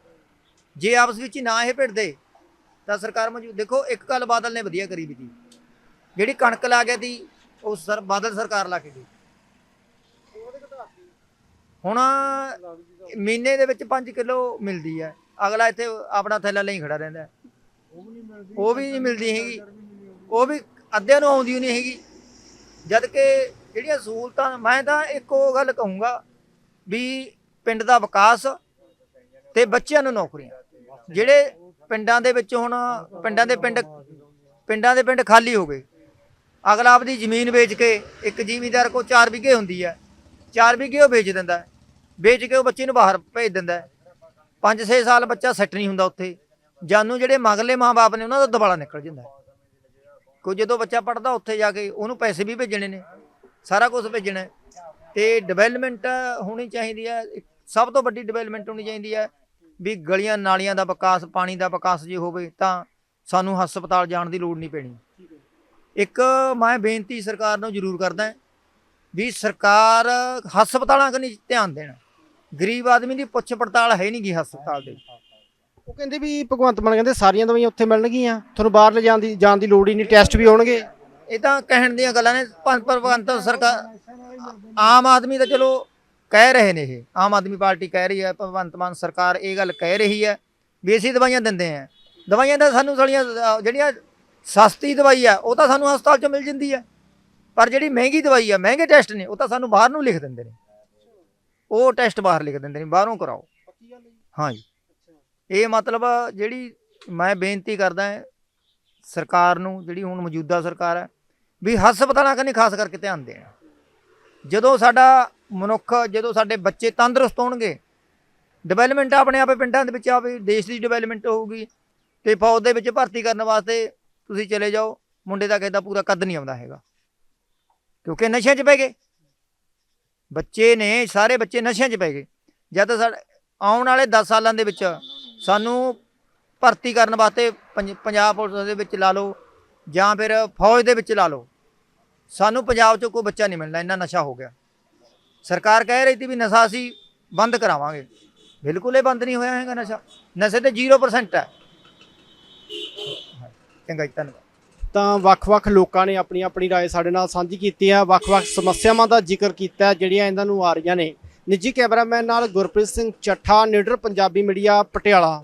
ਜੇ ਆਪਸ ਵਿੱਚ ਹੀ ਨਾ ਇਹ ਭਿੰਡਦੇ ਤਾਂ ਸਰਕਾਰ ਮੌਜੂਦ ਦੇਖੋ, ਇੱਕ ਗੱਲ ਬਾਦਲ ਨੇ ਵਧੀਆ ਕਰੀ ਵੀ ਤੀ ਜਿਹੜੀ ਕਣਕ ਲਾ ਗਿਆ ਤੀ ਉਹ ਸਰ, ਬਾਦਲ ਸਰਕਾਰ ਲਾ ਕੇ ਗਈ। ਹੁਣ ਮਹੀਨੇ ਦੇ ਵਿੱਚ 5 ਕਿਲੋ ਮਿਲਦੀ ਹੈ। ਅਗਲਾ ਇੱਥੇ ਆਪਣਾ ਥੈਲਾ ਲਈ ਖੜਾ ਰਹਿੰਦਾ ਉਹ ਵੀ ਨਹੀਂ ਮਿਲਦੀ ਹੈਗੀ। ਉਹ ਵੀ ਅੱਧਿਆਂ ਨੂੰ ਆਉਂਦੀ ਨਹੀਂ ਹੈਗੀ। ਜਦ ਕਿ ਜਿਹੜੀਆਂ ਸਹੂਲਤਾਂ, ਮੈਂ ਤਾਂ ਇੱਕੋ ਗੱਲ ਕਹੂੰਗਾ ਵੀ ਪਿੰਡ ਦਾ ਵਿਕਾਸ ਤੇ ਬੱਚਿਆਂ ਨੂੰ ਨੌਕਰੀਆਂ। ਜਿਹੜੇ ਪਿੰਡਾਂ ਦੇ ਵਿੱਚ ਹੁਣ ਪਿੰਡਾਂ ਦੇ ਪਿੰਡ ਪਿੰਡਾਂ ਦੇ ਪਿੰਡ ਖਾਲੀ ਹੋ ਗਏ। ਅਗਲਾ ਆਪਦੀ ਜ਼ਮੀਨ ਵੇਚ ਕੇ ਇੱਕ ਜ਼ਿਮੀਂਦਾਰ ਕੋ 4 ਵਿਗੇ ਹੁੰਦੀ ਹੈ। 4 ਵਿਗੇ ਉਹ ਵੇਚ ਦਿੰਦਾ ਵੇਚ ਕੇ ਉਹ ਬੱਚੇ ਨੂੰ ਬਾਹਰ ਭੇਜ ਦਿੰਦਾ 5-6 ਸਾਲ ਬੱਚਾ ਸੈੱਟ ਨਹੀਂ ਹੁੰਦਾ ਉੱਥੇ। ਜਾਨੂੰ ਜਿਹੜੇ ਮਗਲੇ ਮਾਪੇ ਨੇ ਉਹਨਾਂ ਦਾ ਦਬਾਲਾ ਨਿਕਲ ਜਾਂਦਾ ਕੋਈ ਜਦੋਂ ਬੱਚਾ ਪੜਦਾ ਉੱਥੇ ਜਾ ਕੇ ਉਹਨੂੰ ਪੈਸੇ ਵੀ ਭੇਜਣੇ ਨੇ। ਸਾਰਾ ਕੁਝ ਭੇਜਣਾ ਤੇ ਡਿਵੈਲਪਮੈਂਟ ਹੋਣੀ ਚਾਹੀਦੀ ਹੈ ਸਭ ਤੋਂ ਵੱਡੀ ਡਿਵੈਲਪਮੈਂਟ ਹੋਣੀ ਚਾਹੀਦੀ ਹੈ ਵੀ ਗਲੀਆਂ ਨਾਲੀਆਂ ਦਾ ਵਿਕਾਸ, ਪਾਣੀ ਦਾ ਵਿਕਾਸ ਜੇ ਹੋਵੇ ਤਾਂ ਸਾਨੂੰ ਹਸਪਤਾਲ ਜਾਣ ਦੀ ਲੋੜ ਨਹੀਂ ਪੈਣੀ। ਇੱਕ ਮੈਂ ਬੇਨਤੀ ਸਰਕਾਰ ਨੂੰ ਜ਼ਰੂਰ ਕਰਦਾ ਵੀ ਸਰਕਾਰ ਹਸਪਤਾਲਾਂ ਕਨੀ ਧਿਆਨ ਦੇਣ। ਗਰੀਬ ਆਦਮੀ ਦੀ ਪੁੱਛ ਪੜਤਾਲ ਹੈ ਨਹੀਂ ਗੀ ਹਸਪਤਾਲ ਦੇ। ਉਹ ਕਹਿੰਦੇ ਵੀ ਭਗਵੰਤ ਮਾਨ ਕਹਿੰਦੇ ਸਾਰੀਆਂ ਦਵਾਈਆਂ ਉੱਥੇ ਮਿਲਣਗੀਆਂ, ਤੁਹਾਨੂੰ ਬਾਹਰ ਲੈ ਜਾਣ ਦੀ ਜਾਣ ਦੀ ਲੋੜ ਹੀ ਨਹੀਂ, ਟੈਸਟ ਵੀ ਹੋਣਗੇ। ਇਹ ਤਾਂ ਕਹਿਣ ਦੀਆਂ ਗੱਲਾਂ ਨੇ ਭਗਵੰਤ ਸਰਕਾਰ ਆਮ ਆਦਮੀ ਤਾਂ ਚਲੋ ਕਹਿ ਰਹੇ ਨੇ ਇਹ, ਆਮ ਆਦਮੀ ਪਾਰਟੀ ਕਹਿ ਰਹੀ ਹੈ, ਭਗਵੰਤ ਮਾਨ ਸਰਕਾਰ ਇਹ ਗੱਲ ਕਹਿ ਰਹੀ ਹੈ ਵੀ ਅਸੀਂ ਦਵਾਈਆਂ ਦਿੰਦੇ ਆ ਦਵਾਈਆਂ ਤਾਂ ਸਾਨੂੰ ਸਾਲੀਆਂ ਜਿਹੜੀਆਂ ਸਸਤੀ ਦਵਾਈ ਆ, ਉਹ ਤਾਂ ਸਾਨੂੰ ਹਸਪਤਾਲ 'ਚ ਮਿਲ ਜਾਂਦੀ ਹੈ। ਪਰ ਜਿਹੜੀ ਮਹਿੰਗੀ ਦਵਾਈ ਆ, ਮਹਿੰਗੇ ਟੈਸਟ ਨੇ, ਉਹ ਤਾਂ ਸਾਨੂੰ ਬਾਹਰ ਨੂੰ ਲਿਖ ਦਿੰਦੇ ਨੇ। ਉਹ ਟੈਸਟ ਬਾਹਰ ਲਿਖ ਦਿੰਦੇ ਨੇ, ਬਾਹਰੋਂ ਕਰਾਓ। ਹਾਂਜੀ ਇਹ ਮਤਲਬ ਜਿਹੜੀ ਮੈਂ ਬੇਨਤੀ ਕਰਦਾ ਸਰਕਾਰ ਨੂੰ, ਜਿਹੜੀ ਹੁਣ ਮੌਜੂਦਾ ਸਰਕਾਰ ਹੈ ਵੀ ਹਸਪਤਾਲਾਂ ਕਨੀ ਖਾਸ ਕਰਕੇ ਧਿਆਨ ਦੇਣ। ਜਦੋਂ ਸਾਡਾ ਮਨੁੱਖ, ਜਦੋਂ ਸਾਡੇ ਬੱਚੇ ਤੰਦਰੁਸਤ ਹੋਣਗੇ ਡਿਵੈਲਪਮੈਂਟ ਆਪਣੇ ਆਪੇ ਪਿੰਡਾਂ ਦੇ ਵਿੱਚ ਆਵੇ, ਦੇਸ਼ ਦੀ ਡਿਵੈਲਪਮੈਂਟ ਹੋਊਗੀ, ਤੇ ਫੌਜ ਦੇ ਵਿੱਚ ਭਰਤੀ ਕਰਨ ਵਾਸਤੇ ਤੁਸੀਂ ਚਲੇ ਜਾਓ, ਮੁੰਡੇ ਦਾ ਕਿਸੇ ਪੂਰਾ ਕੱਦ ਨਹੀਂ ਆਉਂਦਾ ਹੈਗਾ। ਕਿਉਂਕਿ ਨਸ਼ਿਆਂ 'ਚ ਪੈ ਗਏ। ਬੱਚੇ ਨੇ, ਸਾਰੇ ਬੱਚੇ ਨਸ਼ਿਆਂ 'ਚ ਪੈ ਗਏ। ਜਦ ਸਾਡੇ ਆਉਣ ਵਾਲੇ 10 ਸਾਲਾਂ ਦੇ ਵਿੱਚ ਸਾਨੂੰ ਭਰਤੀ ਕਰਨ ਵਾਸਤੇ ਪੰਜ- ਪੰਜਾਬ ਪੁਲਿਸ ਦੇ ਵਿੱਚ ਲਾ ਲਓ ਜਾਂ ਫਿਰ ਫੌਜ ਦੇ ਵਿੱਚ ਲਾ ਲਓ ਸਾਨੂੰ ਪੰਜਾਬ 'ਚੋਂ ਕੋਈ ਬੱਚਾ ਨਹੀਂ ਮਿਲਣਾ ਇੰਨਾ ਨਸ਼ਾ ਹੋ ਗਿਆ ਸਰਕਾਰ ਕਹਿ ਰਹੀ ਸੀ ਵੀ ਨਸ਼ਾ ਅਸੀਂ ਬੰਦ ਕਰਾਵਾਂਗੇ ਬਿਲਕੁਲ ਇਹ ਬੰਦ ਨਹੀਂ ਹੋਇਆ ਹੈਗਾ ਨਸ਼ਾ ਨਸ਼ੇ ਤੇ 0% ਹੈ ਚੰਗਾ ਜੀ ਧੰਨਵਾਦ ਤਾਂ ਵੱਖ-ਵੱਖ ਲੋਕਾਂ ਨੇ ਆਪਣੀ ਆਪਣੀ رائے ਸਾਡੇ ਨਾਲ ਸਾਂਝੀ ਕੀਤੀ ਹੈ ਵੱਖ-ਵੱਖ ਸਮੱਸਿਆਵਾਂ ਦਾ ਜ਼ਿਕਰ ਕੀਤਾ ਹੈ, ਜਿਹੜੀਆਂ ਇਹਨਾਂ ਨੂੰ ਆ ਰਹੀਆਂ ਨੇ ਨਿੱਜੀ ਕੈਮਰਾਮੈਨ ਨਾਲ ਗੁਰਪ੍ਰੀਤ ਸਿੰਘ ਚੱਠਾ ਨਿਡਰ ਪੰਜਾਬੀ ਮੀਡੀਆ ਪਟਿਆਲਾ